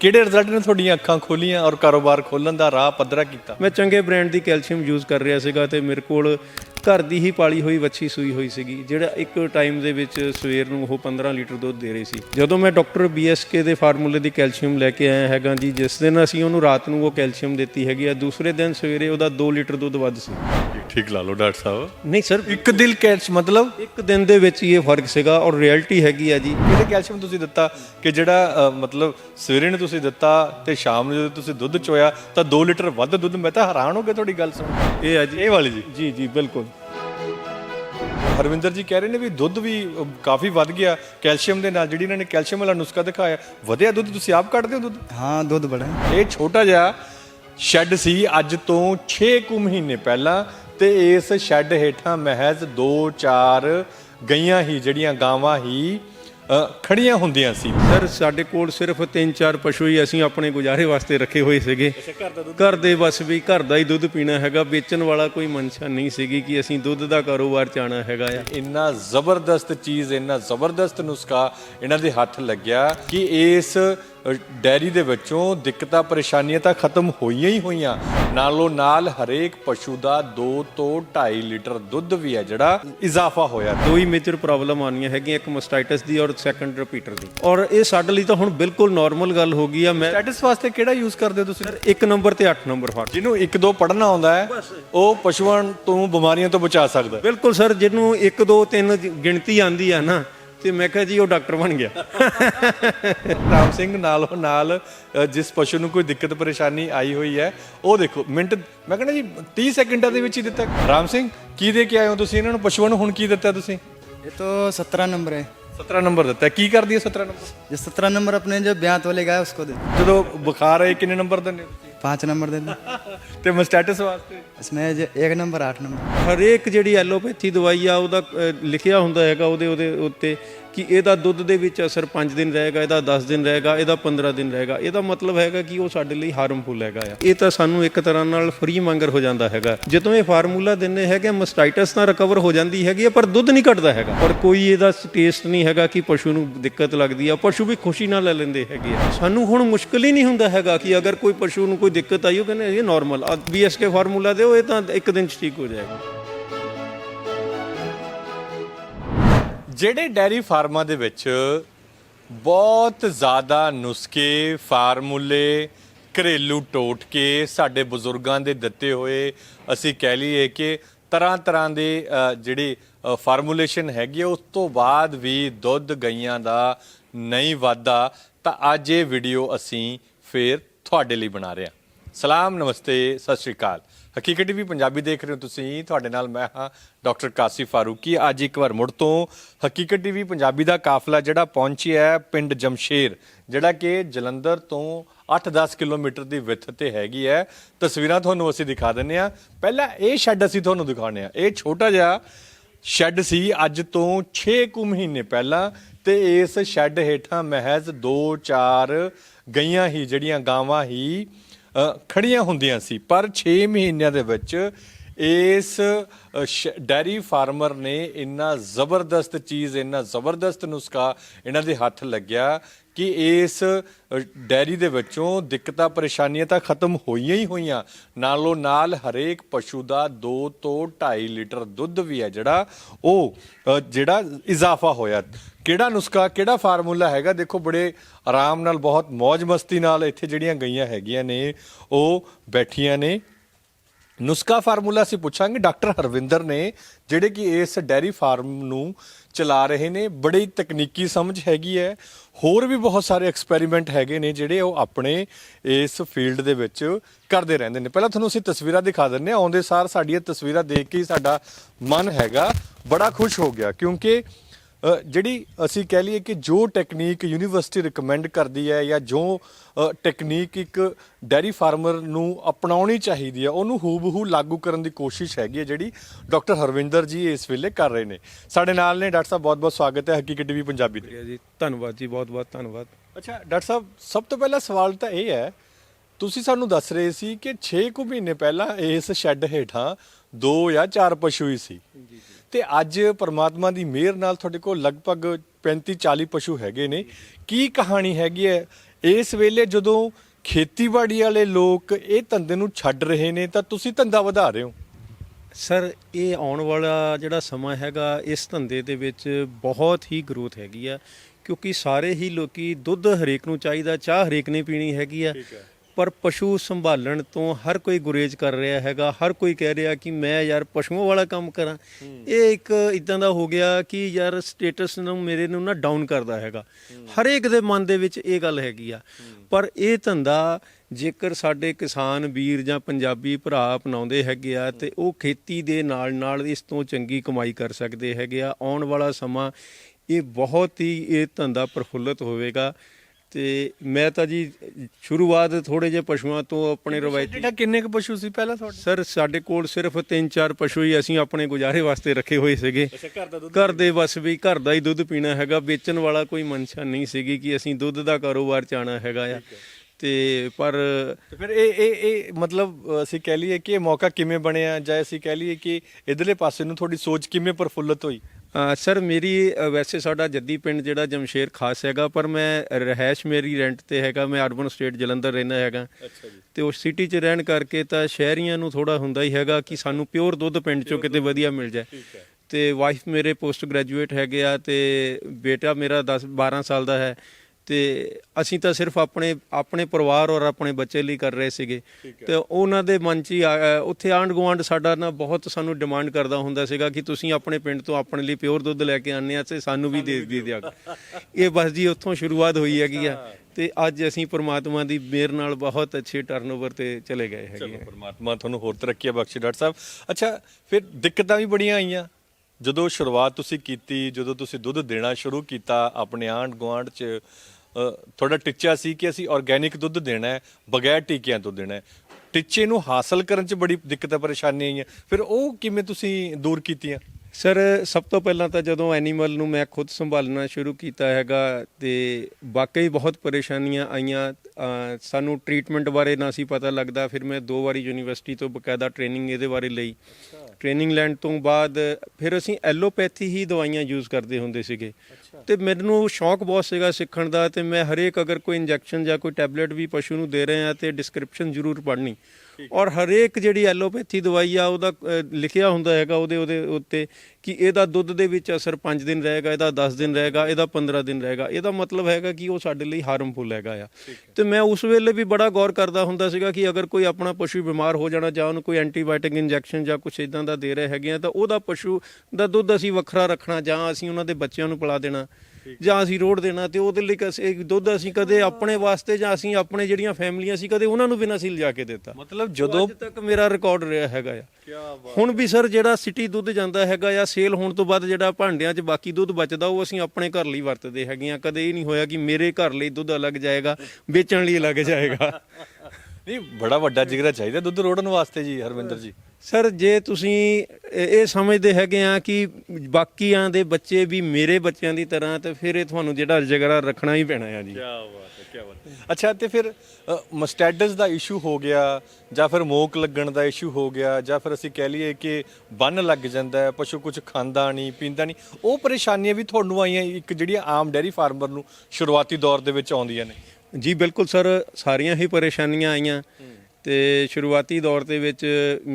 ਕਿਹੜੇ ਰਿਜ਼ਲਟ ਨੇ ਤੁਹਾਡੀਆਂ ਅੱਖਾਂ ਖੋਲੀਆਂ ਔਰ ਕਾਰੋਬਾਰ ਖੋਲਣ ਦਾ ਰਾਹ ਪੱਧਰਾ ਕੀਤਾ? ਮੈਂ ਚੰਗੇ ਬ੍ਰਾਂਡ ਦੀ ਕੈਲਸ਼ੀਅਮ ਯੂਜ਼ ਕਰ ਰਿਹਾ ਸੀਗਾ ਤੇ ਮੇਰੇ ਕੋਲ ਘਰ ਦੀ ਹੀ ਪਾਲੀ ਹੋਈ, ਵੱਛੀ ਸੂਈ ਹੋਈ ਸੀਗੀ, ਜਿਹੜਾ ਇੱਕ ਟਾਈਮ ਦੇ ਵਿੱਚ ਸਵੇਰ ਨੂੰ ਉਹ 15 ਲੀਟਰ ਦੁੱਧ ਦੇ ਰਹੀ ਸੀ। ਜਦੋਂ ਮੈਂ ਡਾਕਟਰ ਬੀਐਸਕੇ ਦੇ ਫਾਰਮੂਲੇ ਦੀ ਕੈਲਸ਼ੀਅਮ ਲੈ ਕੇ ਆਇਆ ਹੈਗਾ ਜੀ, ਜਿਸ ਦਿਨ ਅਸੀਂ ਉਹਨੂੰ ਰਾਤ ਨੂੰ ਉਹ ਕੈਲਸ਼ੀਅਮ ਦਿੱਤੀ ਹੈਗੀ ਆ, ਦੂਸਰੇ ਦਿਨ ਸਵੇਰੇ ਉਹਦਾ 2 ਲੀਟਰ ਦੁੱਧ ਵੱਧ ਸੀ। ਠੀਕ ਲਾ ਲਓ ਡਾਕਟਰ ਸਾਹਿਬ। ਨਹੀਂ ਸਰ ਇੱਕ ਦਿਲ ਕੈਚ ਮਤਲਬ? ਇੱਕ ਦਿਨ ਦੇ ਵਿੱਚ ਇਹ ਫ਼ਰਕ ਸੀਗਾ ਔਰ ਰਿਐਲਿਟੀ ਹੈਗੀ ਆ ਜੀ। ਕਿਹੜੇ ਕੈਲਸ਼ੀਅਮ ਤੁਸੀਂ ਦਿੱਤਾ? ਕਿ ਜਿਹੜਾ ਮਤਲਬ ਸਵੇਰੇ ਨੇ ਤੁਸੀਂ ਦਿੱਤਾ ਤੇ ਸ਼ਾਮ ਨੂੰ ਜਦੋਂ ਤੁਸੀਂ ਦੁੱਧ ਚੋਇਆ ਤਾਂ 2 ਲੀਟਰ ਵੱਧ ਦੁੱਧ ਮੈਂ ਤਾਂ ਹੈਰਾਨ ਹੋ ਗਿਆ ਤੁਹਾਡੀ ਗੱਲ ਸੁਣ ਇਹ ਆ ਜੀ। ਇਹ ਵਾਲੀ ਜੀ? ਜੀ ਜੀ ਬਿਲਕੁਲ। ਹਰਵਿੰਦਰ ਜੀ ਕਹਿ ਰਹੇ ਨੇ ਵੀ ਦੁੱਧ ਵੀ ਕਾਫੀ ਵੱਧ ਗਿਆ। ਕੈਲਸ਼ੀਅਮ ਦੇ ਨਾਲ ਜਿਹੜੀ ਇਹਨਾਂ ਨੇ ਕੈਲਸ਼ੀਅਮ ਵਾਲਾ ਨੁਸਖਾ ਦਿਖਾਇਆ ਵਧਿਆ ਦੁੱਧ? ਤੁਸੀਂ ਆਪ ਕੱਢਦੇ ਹੋ ਦੁੱਧ? ਹਾਂ ਦੁੱਧ ਬੜਾ ਇਹ ਛੋਟਾ ਜਿਹਾ ਸ਼ੈੱਡ ਸੀ ਅੱਜ ਤੋਂ 6 ਕੁ ਮਹੀਨੇ ਪਹਿਲਾਂ। ਤੇ ਇਸ ਸ਼ੈੱਡ ਹੇਠਾਂ ਮਹਿਜ਼ 2-4 ਗਈਆਂ ਹੀ ਜਿਹੜੀਆਂ ਗਾਵਾਂ ਹੀ ਖੜੀਆਂ ਹੁੰਦੀਆਂ ਸੀ। ਸਰ ਸਾਡੇ ਕੋਲ ਸਿਰਫ 3-4 ਪਸ਼ੂ ਹੀ ਅਸੀਂ ਆਪਣੇ ਗੁਜ਼ਾਰੇ ਵਾਸਤੇ ਰੱਖੇ ਹੋਏ ਸੀਗੇ। ਘਰ ਦੇ ਬਸ ਵੀ ਘਰ ਦਾ ਹੀ ਦੁੱਧ ਪੀਣਾ ਹੈਗਾ। ਵੇਚਣ ਵਾਲਾ ਕੋਈ ਮਨਸ਼ਾ ਨਹੀਂ ਸੀਗੀ ਕਿ ਅਸੀਂ ਦੁੱਧ ਦਾ ਕਾਰੋਬਾਰ ਚਾਣਾ ਹੈਗਾ ਆ। ਇੰਨਾ ਜ਼ਬਰਦਸਤ ਚੀਜ਼ ਇੰਨਾ ਜ਼ਬਰਦਸਤ ਨੁਸਖਾ ਇਹਨਾਂ ਦੇ ਹੱਥ ਲੱਗਿਆ ਕਿ ਇਸ ਡੈਰੀ ਦੇ ਵਿੱਚੋਂ ਦਿੱਕਤਾਂ ਪਰੇਸ਼ਾਨੀਆਂ ਤਾਂ ਖਤਮ ਹੋਈਆਂ ਹੀ ਹੋਈਆਂ। ਨਾਲੋਂ ਨਾਲ ਹਰੇਕ ਪਸ਼ੂ ਦਾ 2 ਤੋਂ 2.5 ਲੀਟਰ ਦੁੱਧ ਵੀ ਹੈ ਜਿਹੜਾ ਇਜ਼ਾਫਾ ਹੋਇਆ। ਦੋ ਹੀ ਮੇਜਰ ਪ੍ਰੋਬਲਮ ਆਉਣੀਆਂ ਹੈਗੀਆਂ ਇੱਕ ਮਸਟਾਈਟਸ ਦੀ ਔਰ ਸੈਕੰਡ ਰਿਪੀਟਰ ਦੀ। ਔਰ ਇਹ ਸਾਡੇ ਲਈ ਤਾਂ ਹੁਣ ਬਿਲਕੁਲ ਨਾਰਮਲ ਗੱਲ ਹੋ ਗਈ ਆ ਮੈਂ ਸਟੇਟਸ ਵਾਸਤੇ ਕਿਹੜਾ ਯੂਜ਼ ਕਰਦੇ ਹੋ ਤੁਸੀਂ? ਇੱਕ ਨੰਬਰ ਤੇ 8 ਨੰਬਰ ਫਾਰ ਜਿਹਨੂੰ ਇੱਕ ਦੋ ਪੜਨਾ ਆਉਂਦਾ ਹੈ ਉਹ ਪਸ਼ੂਆਂ ਤੋਂ ਬਿਮਾਰੀਆਂ ਤੋਂ ਬਚਾ ਸਕਦਾ ਬਿਲਕੁਲ ਸਰ ਜਿਹਨੂੰ 1 2 3 ਗਿਣਤੀ ਆਂਦੀ ਆ ਨਾ ਤੇ ਮੈਂ ਕਿਹਾ ਜੀ ਉਹ ਡਾਕਟਰ ਬਣ ਗਿਆ ਰਾਮ ਸਿੰਘ ਨਾਲੋਂ ਨਾਲ ਅ, ਜਿਸ ਪਸ਼ੂ ਨੂੰ ਕੋਈ ਦਿੱਕਤ ਪਰੇਸ਼ਾਨੀ ਆਈ ਹੋਈ ਹੈ ਉਹ ਦੇਖੋ ਮਿੰਟ ਮੈਂ ਕਹਿੰਦਾ ਜੀ 30 ਸੈਕਿੰਡਾਂ ਦੇ ਵਿੱਚ ਹੀ ਦਿੱਤਾ ਰਾਮ ਸਿੰਘ ਕੀ ਦੇ ਕੇ ਆਏ ਹੋ ਤੁਸੀਂ ਇਹਨਾਂ ਨੂੰ ਪਸ਼ੂਆਂ ਨੂੰ ਹੁਣ ਕੀ ਦਿੱਤਾ ਤੁਸੀਂ ये तो सत्रह नंबर है 17 ਨੰਬਰ ਦਿੱਤਾ ਕੀ ਕਰਦੀ ਹੈ 17 ਨੰਬਰ जो सत्रह नंबर अपने जो ब्यात वाले गाय उसको दे दो। ਜਦੋਂ ਬੁਖਾਰ ਆਏ ਕਿੰਨੇ ਨੰਬਰ ਦਿੰਦੇ ਹੋ ਤੁਸੀਂ? पाँच नंबर दे दो ਤੇ ਮਸਟੈਟਸ ਵਾਸਤੇ इसमें जो एक नंबर आठ नंबर ਹਰੇਕ ਜਿਹੜੀ ਐਲੋਪੈਥੀ ਦਵਾਈ ਆ ਉਹਦਾ ਅਹ, ਲਿਖਿਆ ਹੁੰਦਾ ਹੈਗਾ ਉਹਦੇ ਉਹਦੇ ਉੱਤੇ ਕਿ ਇਹਦਾ ਦੁੱਧ ਦੇ ਵਿੱਚ ਅਸਰ 5 ਦਿਨ ਰਹੇਗਾ ਇਹਦਾ 10 ਦਿਨ ਰਹੇਗਾ ਇਹਦਾ 15 ਦਿਨ ਰਹੇਗਾ ਇਹਦਾ ਮਤਲਬ ਹੈਗਾ ਕਿ ਉਹ ਸਾਡੇ ਲਈ ਹਾਰਮਫੁਲ ਹੈਗਾ ਆ ਇਹ ਤਾਂ ਸਾਨੂੰ ਇੱਕ ਤਰ੍ਹਾਂ ਨਾਲ ਫ੍ਰੀ ਮੰਗਰ ਹੋ ਜਾਂਦਾ ਹੈਗਾ ਜਦੋਂ ਇਹ ਫਾਰਮੂਲਾ ਦਿੰਦੇ ਹੈਗੇ ਮਸਟਾਈਟਸ ਤਾਂ ਰਿਕਵਰ ਹੋ ਜਾਂਦੀ ਹੈਗੀ ਆ, ਪਰ ਦੁੱਧ ਨਹੀਂ ਘਟਦਾ ਹੈਗਾ ਪਰ ਕੋਈ ਇਹਦਾ ਟੇਸਟ ਨਹੀਂ ਹੈਗਾ ਕਿ ਪਸ਼ੂ ਨੂੰ ਦਿੱਕਤ ਲੱਗਦੀ ਆ ਪਸ਼ੂ ਵੀ ਖੁਸ਼ੀ ਨਾਲ ਲੈ ਲੈਂਦੇ ਹੈਗੇ ਆ ਸਾਨੂੰ ਹੁਣ ਮੁਸ਼ਕਲ ਹੀ ਨਹੀਂ ਹੁੰਦਾ ਹੈਗਾ ਕਿ ਅਗਰ ਕੋਈ ਪਸ਼ੂ ਨੂੰ ਕੋਈ ਦਿੱਕਤ ਆਈ ਉਹ ਕਹਿੰਦੇ ਇਹ ਨਾਰਮਲ ਆ। ਬੀਐਸਕੇ ਫਾਰਮੂਲਾ ਦਿਓ ਇਹ ਤਾਂ ਇੱਕ ਦਿਨ ਚ ਠੀਕ ਹੋ ਜਾਏਗਾ। ਜਿਹੜੇ ਡੈਰੀ ਫਾਰਮਾਂ ਦੇ ਵਿੱਚ ਬਹੁਤ ਜ਼ਿਆਦਾ ਨੁਸਖੇ ਫਾਰਮੂਲੇ ਘਰੇਲੂ ਟੋਟਕੇ ਸਾਡੇ ਬਜ਼ੁਰਗਾਂ ਦੇ ਦਿੱਤੇ ਹੋਏ ਅਸੀਂ ਕਹਿ ਲਈਏ ਕਿ ਤਰ੍ਹਾਂ ਤਰ੍ਹਾਂ ਦੇ ਜਿਹੜੀ ਫਾਰਮੂਲੇਸ਼ਨ ਹੈਗੀ ਆ, ਉਸ ਤੋਂ ਬਾਅਦ ਵੀ ਦੁੱਧ ਗਈਆਂ ਦਾ ਨਹੀਂ ਵਾਧਾ ਤਾਂ ਅੱਜ ਇਹ ਵੀਡੀਓ ਅਸੀਂ ਫੇਰ ਤੁਹਾਡੇ ਲਈ ਬਣਾ ਰਹੇ ਹਾਂ। ਸਲਾਮ, ਨਮਸਤੇ, ਸਤਿ ਸ਼੍ਰੀ ਅਕਾਲ। ਹਕੀਕਤ ਟੀਵੀ ਪੰਜਾਬੀ ਦੇਖ ਰਹੇ ਹੋ ਤੁਸੀਂ। ਤੁਹਾਡੇ ਨਾਲ ਮੈਂ ਹਾਂ ਡਾਕਟਰ ਕਾਸੀ ਫਾਰੂਕੀ। ਅੱਜ ਇੱਕ ਵਾਰ ਮੁੜ ਤੋਂ ਹਕੀਕਤ ਟੀਵੀ ਪੰਜਾਬੀ ਦਾ ਕਾਫਲਾ ਜਿਹੜਾ ਪਹੁੰਚਿਆ ਹੈ ਪਿੰਡ ਜਮਸ਼ੇਰ, ਜਿਹੜਾ ਕਿ ਜਲੰਧਰ ਤੋਂ 8-10 ਕਿਲੋਮੀਟਰ ਦੀ ਵਿੱਥ ਤੇ ਹੈਗੀ ਹੈ। ਤਸਵੀਰਾਂ ਤੁਹਾਨੂੰ ਅਸੀਂ ਦਿਖਾ ਦਿੰਨੇ ਆ ਪਹਿਲਾਂ ਇਹ ਸ਼ੈੱਡ ਅਸੀਂ ਤੁਹਾਨੂੰ ਦਿਖਾਉਂਦੇ ਆ ਇਹ ਛੋਟਾ ਜਿਹਾ ਸ਼ੈੱਡ ਸੀ ਅੱਜ ਤੋਂ 6 ਕੁ ਮਹੀਨੇ ਪਹਿਲਾਂ ਤੇ ਇਸ ਸ਼ੈੱਡ ਹੇਠਾਂ ਮਹਿਜ਼ 2-4 ਗਈਆਂ ਹੀ, ਜਿਹੜੀਆਂ ਗਾਵਾਂ ਹੀ ਖੜੀਆਂ ਹੁੰਦੀਆਂ ਸੀ। ਪਰ 6 ਮਹੀਨਿਆਂ ਦੇ ਵਿੱਚ ਇਸ ਸ਼- ਡੈਰੀ ਫਾਰਮਰ ਨੇ ਇੰਨਾ ਜ਼ਬਰਦਸਤ ਚੀਜ਼ ਇੰਨਾ ਜ਼ਬਰਦਸਤ ਨੁਸਖਾ ਇਹਨਾਂ ਦੇ ਹੱਥ ਲੱਗਿਆ ਕਿ ਇਸ ਅ, ਡੈਰੀ ਦੇ ਵਿੱਚੋਂ ਦਿੱਕਤਾਂ ਪਰੇਸ਼ਾਨੀਆਂ ਤਾਂ ਖਤਮ ਹੋਈਆਂ ਹੀ ਹੋਈਆਂ। ਨਾਲੋਂ ਨਾਲ ਹਰੇਕ ਪਸ਼ੂ ਦਾ 2 ਤੋਂ 2.5 ਲੀਟਰ ਦੁੱਧ ਵੀ ਹੈ ਜਿਹੜਾ ਉਹ ਜਿਹੜਾ ਇਜ਼ਾਫਾ ਹੋਇਆ। ਕਿਹੜਾ ਨੁਸਖਾ, ਕਿਹੜਾ ਫਾਰਮੂਲਾ ਹੈਗਾ? ਦੇਖੋ, ਬੜੇ ਆਰਾਮ ਨਾਲ, ਬਹੁਤ ਮौज ਮਸਤੀ ਨਾਲ ਇੱਥੇ ਜਿਹੜੀਆਂ ਗਈਆਂ ਹੈਗੀਆਂ ਨੇ, ਉਹ ਬੈਠੀਆਂ ਨੇ। ਨੁਸਖਾ ਫਾਰਮੂਲਾ ਅਸੀਂ ਪੁੱਛਾਂਗੇ ਡਾਕਟਰ ਹਰਵਿੰਦਰ ਨੇ, ਜਿਹੜੇ ਕਿ ਇਸ ਡੈਰੀ ਫਾਰਮ ਨੂੰ ਚਲਾ ਰਹੇ ਨੇ। ਬੜੀ ਤਕਨੀਕੀ ਸਮਝ ਹੈਗੀ ਹੈ। ਹੋਰ ਵੀ ਬਹੁਤ ਸਾਰੇ ਐਕਸਪੈਰੀਮੈਂਟ ਹੈਗੇ ਨੇ, ਜਿਹੜੇ ਉਹ ਆਪਣੇ ਇਸ ਫੀਲਡ ਦੇ ਵਿੱਚ ਕਰਦੇ ਰਹਿੰਦੇ ਨੇ। ਪਹਿਲਾਂ ਤੁਹਾਨੂੰ ਅਸੀਂ ਤਸਵੀਰਾਂ ਦਿਖਾ ਦਿੰਨੇ ਹਾਂ। ਆਉਂਦੇ ਸਾਰ ਸਾਡੀਆਂ ਤਸਵੀਰਾਂ ਦੇਖ ਕੇ ਹੀ ਸਾਡਾ ਮਨ ਹੈਗਾ। ਬੜਾ ਖੁਸ਼ ਹੋ ਗਿਆ, ਕਿਉਂਕਿ ਜਿਹੜੀ ਅਸੀਂ ਕਹਿ ਲਈਏ ਕਿ ਜੋ ਟੈਕਨੀਕ ਯੂਨੀਵਰਸਿਟੀ ਰეკਮੈਂਡ ਕਰਦੀ ਹੈ ਜਾਂ ਜੋ ਟੈਕਨੀਕ ਇੱਕ ਡੈਰੀ ਫਾਰਮਰ ਨੂੰ ਅਪਣਾਉਣੀ ਚਾਹੀਦੀ ਹੈ ਉਹਨੂੰ ਹੂਬਹੂ ਲਾਗੂ ਕਰਨ ਦੀ ਕੋਸ਼ਿਸ਼ ਹੈਗੀ ਹੈ ਜਿਹੜੀ ਡਾਕਟਰ ਹਰਵਿੰਦਰ ਜੀ ਇਸ ਵੇਲੇ ਕਰ ਰਹੇ ਨੇ। ਸਾਡੇ ਨਾਲ ਨੇ ਡਾਕਟਰ ਸਾਹਿਬ ਬਹੁਤ-ਬਹੁਤ ਸਵਾਗਤ ਹੈ ਹਕੀਕਤ ਟੀਵੀ ਪੰਜਾਬੀ ਦੇ ਜੀ ਧੰਨਵਾਦ ਜੀ ਬਹੁਤ ਬਹੁਤ ਧੰਨਵਾਦ। ਅੱਛਾ ਡਾਕਟਰ ਸਾਹਿਬ ਸਭ ਤੋਂ ਪਹਿਲਾ ਸਵਾਲ ਤਾਂ ਇਹ ਹੈ ਤੁਸੀਂ ਸਾਨੂੰ ਦੱਸ ਰਹੇ ਸੀ ਕਿ 6 ਕੁ ਮਹੀਨੇ ਪਹਿਲਾਂ ਇਸ ਸ਼ੈੱਡ ਹੇਠਾਂ ਦੋ ਜਾਂ ਚਾਰ ਪਸ਼ੂ ਹੀ ਸੀ। ਤੇ ਅੱਜ ਪਰਮਾਤਮਾ ਦੀ ਮਿਹਰ ਨਾਲ ਤੁਹਾਡੇ ਕੋਲ ਲਗਭਗ 35 40 ਪਸ਼ੂ ਹੈਗੇ ਨੇ। ਕੀ ਕਹਾਣੀ ਹੈਗੀ ਹੈ? ਇਸ ਵੇਲੇ ਜਦੋਂ ਖੇਤੀਬਾੜੀ ਵਾਲੇ ਲੋਕ ਇਹ ਧੰਦੇ ਨੂੰ ਛੱਡ ਰਹੇ ਨੇ ਤਾਂ ਤੁਸੀਂ ਧੰਦਾ ਵਧਾ ਰਹੇ ਹੋ। ਸਰ ਇਹ ਆਉਣ ਵਾਲਾ ਜਿਹੜਾ ਸਮਾਂ ਹੈਗਾ ਇਸ ਧੰਦੇ ਦੇ ਵਿੱਚ ਬਹੁਤ ਹੀ ਗਰੋਥ ਹੈਗੀ ਆ। ਕਿਉਂਕਿ ਸਾਰੇ ਹੀ ਲੋਕੀ ਦੁੱਧ ਹਰੇਕ ਨੂੰ ਚਾਹੀਦਾ ਚਾਹ ਹਰੇਕ ਨੇ ਪੀਣੀ ਹੈਗੀ ਆ। ਪਰ ਪਸ਼ੂ ਸੰਭਾਲਣ ਤੋਂ ਹਰ ਕੋਈ ਗੁਰੇਜ਼ ਕਰ ਰਿਹਾ ਹੈਗਾ ਹਰ ਕੋਈ ਕਹਿ ਰਿਹਾ ਕਿ ਮੈਂ ਯਾਰ ਪਸ਼ੂਆਂ ਵਾਲਾ ਕੰਮ ਕਰਾਂ। ਇਹ ਇੱਕ ਇਦਾਂ ਦਾ ਹੋ ਗਿਆ ਕਿ ਯਾਰ ਸਟੇਟਸ ਨੂੰ ਮੇਰੇ ਨੂੰ ਨਾ ਡਾਊਨ ਕਰਦਾ ਹੈਗਾ। ਹਰੇਕ ਦੇ ਮਨ ਦੇ ਵਿੱਚ ਇਹ ਗੱਲ ਹੈਗੀ ਆ। ਪਰ ਇਹ ਧੰਦਾ ਜੇਕਰ ਸਾਡੇ ਕਿਸਾਨ ਵੀਰ ਜਾਂ ਪੰਜਾਬੀ ਭਰਾ ਅਪਣਾਉਂਦੇ ਹੈਗੇ ਆ ਤੇ ਉਹ ਖੇਤੀ ਦੇ ਨਾਲ ਨਾਲ ਇਸ ਤੋਂ ਚੰਗੀ ਕਮਾਈ ਕਰ ਸਕਦੇ ਹੈਗੇ ਆ ਆਉਣ ਵਾਲਾ ਸਮਾਂ ਇਹ ਬਹੁਤ ਹੀ ਇਹ ਧੰਦਾ ਪ੍ਰਫੁੱਲਤ ਹੋਵੇਗਾ। ਤੇ ਮੈਂ ਤਾਂ ਜੀ ਸ਼ੁਰੂਆਤ ਥੋੜੇ ਜਿਹੇ ਪਸ਼ੂਆਂ ਤੋਂ ਆਪਣੇ ਰਵਾਇਤੀ ਜਿਹੜਾ ਕਿੰਨੇ ਕੁ ਪਸ਼ੂ ਸੀ ਪਹਿਲਾਂ ਤੁਹਾਡੇ? ਸਰ ਸਾਡੇ ਕੋਲ ਸਿਰਫ 3-4 ਪਸ਼ੂ ਹੀ ਅਸੀਂ ਆਪਣੇ ਗੁਜ਼ਾਰੇ ਵਾਸਤੇ ਰੱਖੇ ਹੋਏ ਸੀਗੇ। ਘਰ ਦੇ ਬਸ ਵੀ ਘਰ ਦਾ ਹੀ ਦੁੱਧ ਪੀਣਾ ਹੈਗਾ। ਵੇਚਣ ਵਾਲਾ ਕੋਈ ਮਨਸ਼ਾ ਨਹੀਂ ਸੀਗੀ ਕਿ ਅਸੀਂ ਦੁੱਧ ਦਾ ਕਾਰੋਬਾਰ ਚਾਣਾ ਹੈਗਾ ਆ। ਤੇ ਪਰ ਤੇ ਫਿਰ ਇਹ ਇਹ ਇਹ ਮਤਲਬ ਅਸੀਂ ਕਹਿ ਲਈਏ ਕਿ ਇਹ ਮੌਕਾ ਕਿਵੇਂ ਬਣਿਆ? ਜਾਂ ਅਸੀਂ ਕਹਿ ਲਈਏ ਕਿ ਇਧਰਲੇ ਪਾਸੇ ਨੂੰ ਤੁਹਾਡੀ ਸੋਚ ਕਿਵੇਂ ਪ੍ਰਫੁੱਲਤ ਹੋਈ? ਸਰ ਮੇਰੀ ਵੈਸੇ ਸਾਡਾ ਜੱਦੀ ਪਿੰਡ ਜਿਹੜਾ ਜਮਸ਼ੇਰ ਖਾਸ ਹੈਗਾ ਪਰ ਮੈਂ ਰਹਿائش ਮੇਰੀ ਰੈਂਟ ਤੇ ਹੈਗਾ ਮੈਂ ਅਰਬਨ ਸਟੇਟ ਜਲੰਧਰ ਰਹਿਣਾ ਹੈਗਾ। ਅੱਛਾ ਜੀ। ਤੇ ਉਹ ਸਿਟੀ 'ਚ ਰਹਿਣ ਕਰਕੇ ਤਾਂ ਸ਼ਹਿਰੀਆਂ ਨੂੰ ਥੋੜਾ ਹੁੰਦਾ ਹੀ ਹੈਗਾ ਕਿ ਸਾਨੂੰ ਪਿਓਰ ਦੁੱਧ ਪਿੰਡ 'ਚੋਂ ਕਿਤੇ ਵਧੀਆ ਮਿਲ ਜਾਏ। ਠੀਕ ਤੇ ਵਾਈਫ ਮੇਰੇ ਪੋਸਟ ਗ੍ਰੈਜੂਏਟ ਹੈਗੇ ਆ ਤੇ ਬੇਟਾ ਮੇਰਾ 10 12 ਸਾਲ ਦਾ ਹੈ। ਤੇ ਅਸੀਂ ਤਾਂ ਸਿਰਫ ਆਪਣੇ ਆਪਣੇ ਪਰਿਵਾਰ ਔਰ ਆਪਣੇ ਬੱਚੇ ਲਈ ਕਰ ਰਹੇ ਸੀਗੇ। ਤੇ ਉਹਨਾਂ ਦੇ ਮਨ 'ਚ ਹੀ ਆ- ਉੱਥੇ ਆਂਢ ਗੁਆਂਢ ਸਾਡਾ ਨਾ ਬਹੁਤ ਸਾਨੂੰ ਡਿਮਾਂਡ ਕਰਦਾ ਹੁੰਦਾ ਸੀਗਾ ਕਿ ਤੁਸੀਂ ਆਪਣੇ ਪਿੰਡ ਤੋਂ ਆਪਣੇ ਲਈ ਪਿਓਰ ਦੁੱਧ ਲੈ ਕੇ ਆਉਂਦੇ ਆ ਤੇ ਸਾਨੂੰ ਵੀ ਦੇ ਦੇ ਦਿਆ। ਇਹ ਬਸ ਜੀ ਉੱਥੋਂ ਸ਼ੁਰੂਆਤ ਹੋਈ ਹੈਗੀ ਆ। ਤੇ ਅੱਜ ਅਸੀਂ ਪ੍ਰਮਾਤਮਾ ਦੀ ਮਿਹਰ ਨਾਲ ਬਹੁਤ ਅੱਛੇ ਟਰਨਓਵਰ ਤੇ ਚਲੇ ਗਏ ਹੈਗੇ ਚਲੋ ਆ। ਪਰਮਾਤਮਾ ਤੁਹਾਨੂੰ ਹੋਰ ਤਰੱਕੀਆਂ ਬਖਸ਼ੇ ਡਾਕਟਰ ਸਾਹਿਬ। ਅੱਛਾ ਫਿਰ ਦਿੱਕਤਾਂ ਵੀ ਬੜੀਆਂ ਆਈਆਂ। ਜਦੋਂ ਸ਼ੁਰੂਆਤ ਤੁਸੀਂ ਕੀਤੀ ਜਦੋਂ ਤੁਸੀਂ ਦੁੱਧ ਦੇਣਾ ਸ਼ੁਰੂ ਕੀਤਾ ਆਪਣੇ ਆਂਢ ਗੁਆਂਢ 'ਚ ਤੁਹਾਡਾ ਟਿੱਚਾ ਸੀ ਕਿ ਅਸੀਂ ਆਰਗੇਨਿਕ ਦੁੱਧ ਦੇਣਾ ਹੈ, ਬਗੈਰ ਟੀਕਿਆਂ ਤੋਂ ਦੇਣਾ ਹੈ। ਟੀਚੇ ਨੂੰ ਹਾਸਲ ਕਰਨ 'ਚ ਬੜੀ ਦਿੱਕਤਾਂ ਪਰੇਸ਼ਾਨੀਆਂ ਆਈਆਂ ਫਿਰ ਉਹ ਕਿਵੇਂ ਤੁਸੀਂ ਦੂਰ ਕੀਤੀਆਂ? ਸਰ, ਸਭ ਤੋਂ ਪਹਿਲਾਂ ਤਾਂ ਜਦੋਂ ਐਨੀਮਲ ਨੂੰ ਮੈਂ ਖੁਦ ਸੰਭਾਲਣਾ ਸ਼ੁਰੂ ਕੀਤਾ ਹੈਗਾ ਤੇ ਵਾਕਈ ਬਹੁਤ ਪਰੇਸ਼ਾਨੀਆਂ ਆਈਆਂ ਸਾਨੂੰ ਟ੍ਰੀਟਮੈਂਟ ਬਾਰੇ ਨਾ ਸੀ ਪਤਾ ਲੱਗਦਾ। ਫਿਰ ਮੈਂ ਦੋ ਵਾਰੀ ਯੂਨੀਵਰਸਿਟੀ ਤੋਂ ਬਕਾਇਦਾ ਟ੍ਰੇਨਿੰਗ ਇਹਦੇ ਬਾਰੇ ਲਈ। ਟ੍ਰੇਨਿੰਗ ਲੈਣ ਤੋਂ ਬਾਅਦ ਫਿਰ ਅਸੀਂ ਐਲੋਪੈਥੀ ਹੀ ਦਵਾਈਆਂ ਯੂਜ਼ ਕਰਦੇ ਹੁੰਦੇ ਸੀਗੇ। ਤੇ ਮੈਨੂੰ ਸ਼ੌਕ ਬਹੁਤ ਸੀਗਾ ਸਿੱਖਣ ਦਾ ਤੇ ਮੈਂ ਹਰੇਕ ਅਗਰ ਕੋਈ ਇੰਜੈਕਸ਼ਨ ਜਾਂ ਕੋਈ ਟੈਬਲੇਟ ਵੀ ਪਸ਼ੂ ਨੂੰ ਦੇ ਰਹੇ ਆ ਤੇ ਡਿਸਕ੍ਰਿਪਸ਼ਨ ਜ਼ਰੂਰ ਪੜ੍ਹਨੀ। ਔਰ ਹਰੇਕ ਜਿਹੜੀ ਐਲੋਪੈਥੀ ਦਵਾਈ ਆ ਉਹਦਾ ਅ, ਲਿਖਿਆ ਹੁੰਦਾ ਹੈਗਾ ਉਹਦੇ ਉਹਦੇ ਉੱਤੇ ਕਿ ਇਹਦਾ ਦੁੱਧ ਦੇ ਵਿੱਚ ਅਸਰ 5 ਦਿਨ ਰਹੇਗਾ ਇਹਦਾ 10 ਦਿਨ ਰਹੇਗਾ ਇਹਦਾ 15 ਦਿਨ ਰਹੇਗਾ। ਇਹਦਾ ਮਤਲਬ ਹੈਗਾ ਕਿ ਉਹ ਸਾਡੇ ਲਈ ਹਾਰਮਫੁਲ ਹੈਗਾ ਆ। ਤੇ ਮੈਂ ਉਸ ਵੇਲੇ ਵੀ ਬੜਾ ਗੌਰ ਕਰਦਾ ਹੁੰਦਾ ਸੀਗਾ ਕਿ ਅਗਰ ਕੋਈ ਆਪਣਾ ਪਸ਼ੂ ਬਿਮਾਰ ਹੋ ਜਾਣਾ ਜਾਂ ਉਹਨੂੰ ਕੋਈ ਐਂਟੀਬਾਇਓਟਿਕ ਇੰਜੈਕਸ਼ਨ ਜਾਂ ਕੁਝ ਇਦਾਂ ਦਾ ਦੇ ਰਹੇ ਹੈਗੇ ਆ ਤਾਂ ਉਹਦਾ ਪਸ਼ੂ ਦਾ ਦੁੱਧ ਅਸੀਂ ਵੱਖਰਾ ਰੱਖਣਾ ਜਾਂ ਅਸੀਂ ਉਹਨਾਂ ਦੇ ਬੱਚਿਆਂ ਨੂੰ ਪਿਲਾ ਦੇਣਾ। ਜਾਂ ਅਸੀਂ ਰੋੜ ਦੇਣਾ ਤੇ ਉਹਦੇ ਲਈ ਕਸ- ਇਹ ਦੁੱਧ ਅਸੀਂ ਕਦੇ ਆਪਣੇ ਵਾਸਤੇ ਜਾਂ ਅਸੀਂ ਆਪਣੇ ਜਿਹੜੀਆਂ ਫੈਮਲੀਆਂ ਸੀ ਕਦੇ ਉਹਨਾਂ ਨੂੰ ਵੀ ਨਾ ਸੀ ਲਿਜਾ ਕੇ ਦਿੱਤਾ। ਮਤਲਬ ਜਦੋਂ ਅੱਜ ਤੱਕ ਮੇਰਾ ਰਿਕਾਰਡ ਰਿਹਾ ਹੈਗਾ ਆ। ਹੁਣ ਵੀ ਸਰ ਜਿਹੜਾ ਸਿਟੀ ਦੁੱਧ ਜਾਂਦਾ ਹੈਗਾ ਆ ਸੇਲ ਹੋਣ ਤੋਂ ਬਾਅਦ ਜਿਹੜਾ ਭਾਂਡਿਆਂ 'ਚ ਬਾਕੀ ਦੁੱਧ ਬਚਦਾ ਉਹ ਅਸੀਂ ਆਪਣੇ ਘਰ ਲਈ ਵਰਤਦੇ ਹੈਗੇ ਆ। ਕਦੇ ਇਹ ਨਹੀਂ ਹੋਇਆ ਕਿ ਮੇਰੇ ਘਰ ਲਈ ਦੁੱਧ ਅਲੱਗ ਜਾਏਗਾ ਵੇਚਣ ਲਈ ਅਲੱਗ ਜਾਏਗਾ। ਨਹੀਂ ਬੜਾ ਵੱਡਾ ਜਿਗਰਾ ਚਾਹੀਦਾ ਦੁੱਧ ਰੋੜਨ ਵਾਸਤੇ ਜੀ ਹਰਵਿੰਦਰ ਜੀ। ਸਰ ਜੇ ਤੁਸੀਂ ਇਹ ਸਮਝਦੇ ਹੈਗੇ ਆ ਕਿ ਬਾਕੀਆਂ ਦੇ ਬੱਚੇ ਵੀ ਮੇਰੇ ਬੱਚਿਆਂ ਦੀ ਤਰ੍ਹਾਂ ਤੇ ਫਿਰ ਇਹ ਤੁਹਾਨੂੰ ਜਿਹੜਾ ਜਿਗਰਾ ਰੱਖਣਾ ਹੀ ਪੈਣਾ ਆ ਜੀ। ਕੀ ਬਾਤ ਹੈ ਕੀ ਬਾਤ ਹੈ। ਅੱਛਾ ਤੇ ਫਿਰ ਮਸਟੈਡਸ ਦਾ ਇਸ਼ੂ ਹੋ ਗਿਆ ਜਾਂ ਫਿਰ ਮੋਕ ਲੱਗਣ ਦਾ ਇਸ਼ੂ ਹੋ ਗਿਆ ਜਾਂ ਫਿਰ ਅਸੀਂ ਕਹਿ ਲਈਏ ਕਿ ਬੰਨ ਲੱਗ ਜਾਂਦਾ ਹੈ ਪਸ਼ੂ ਕੁਝ ਖਾਂਦਾ ਨਹੀਂ ਪੀਂਦਾ ਨਹੀਂ ਉਹ ਪਰੇਸ਼ਾਨੀਆਂ ਵੀ ਤੁਹਾਨੂੰ ਆਈਆਂ ਇੱਕ ਜਿਹੜੀਆਂ ਆਮ ਡੈਰੀ ਫਾਰਮਰ ਨੂੰ ਸ਼ੁਰੂਆਤੀ ਦੌਰ ਦੇ ਵਿੱਚ ਆਉਂਦੀਆਂ ਨੇ। ਜੀ, ਬਿਲਕੁਲ ਸਰ, ਸਾਰੀਆਂ ਹੀ ਪਰੇਸ਼ਾਨੀਆਂ ਆਈਆਂ। ਤੇ ਸ਼ੁਰੂਆਤੀ ਦੌਰ ਦੇ ਵਿੱਚ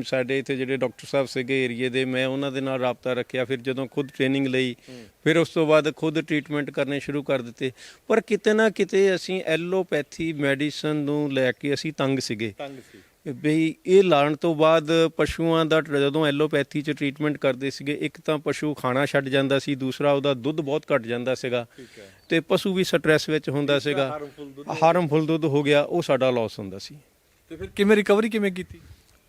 ਸਾਡੇ ਇੱਥੇ ਜਿਹੜੇ ਡਾਕਟਰ ਸਾਹਿਬ ਸੀਗੇ ਏਰੀਏ ਦੇ, ਮੈਂ ਉਹਨਾਂ ਦੇ ਨਾਲ ਰਾਬਤਾ ਰੱਖਿਆ। ਫਿਰ ਜਦੋਂ ਖੁਦ ਟ੍ਰੇਨਿੰਗ ਲਈ, ਫਿਰ ਉਸ ਤੋਂ ਬਾਅਦ ਖੁਦ ਟ੍ਰੀਟਮੈਂਟ ਕਰਨੇ ਸ਼ੁਰੂ ਕਰ ਦਿੱਤੇ। ਪਰ ਕਿਤੇ ਨਾ ਕਿਤੇ ਅਸੀਂ ਐਲੋਪੈਥੀ ਮੈਡੀਸਨ ਨੂੰ ਲੈ ਕੇ ਅਸੀਂ ਤੰਗ ਸੀਗੇ। ਤੰਗ ਸੀ। ਬਈ ਇਹ ਲਾਣ ਤੋਂ ਬਾਅਦ ਪਸ਼ੂਆਂ ਦਾ ਜਦੋਂ ਐਲੋਪੈਥੀ ਚ ਟ੍ਰੀਟਮੈਂਟ ਕਰਦੇ ਸੀਗੇ ਇੱਕ ਤਾਂ ਪਸ਼ੂ ਖਾਣਾ ਛੱਡ ਜਾਂਦਾ ਸੀ ਦੂਸਰਾ ਉਹਦਾ ਦੁੱਧ ਬਹੁਤ ਘਟ ਜਾਂਦਾ ਸੀਗਾ ਤੇ ਪਸ਼ੂ ਵੀ ਸਟ੍ਰੈਸ ਵਿੱਚ ਹੁੰਦਾ ਸੀਗਾ। ਹਾਰਮਫੁਲ ਦੁੱਧ ਹੋ ਗਿਆ। ਉਹ ਸਾਡਾ ਲਾਸ ਹੁੰਦਾ ਸੀ। ਤੇ ਫਿਰ ਕਿਵੇਂ ਰਿਕਵਰੀ ਕਿਵੇਂ ਕੀਤੀ?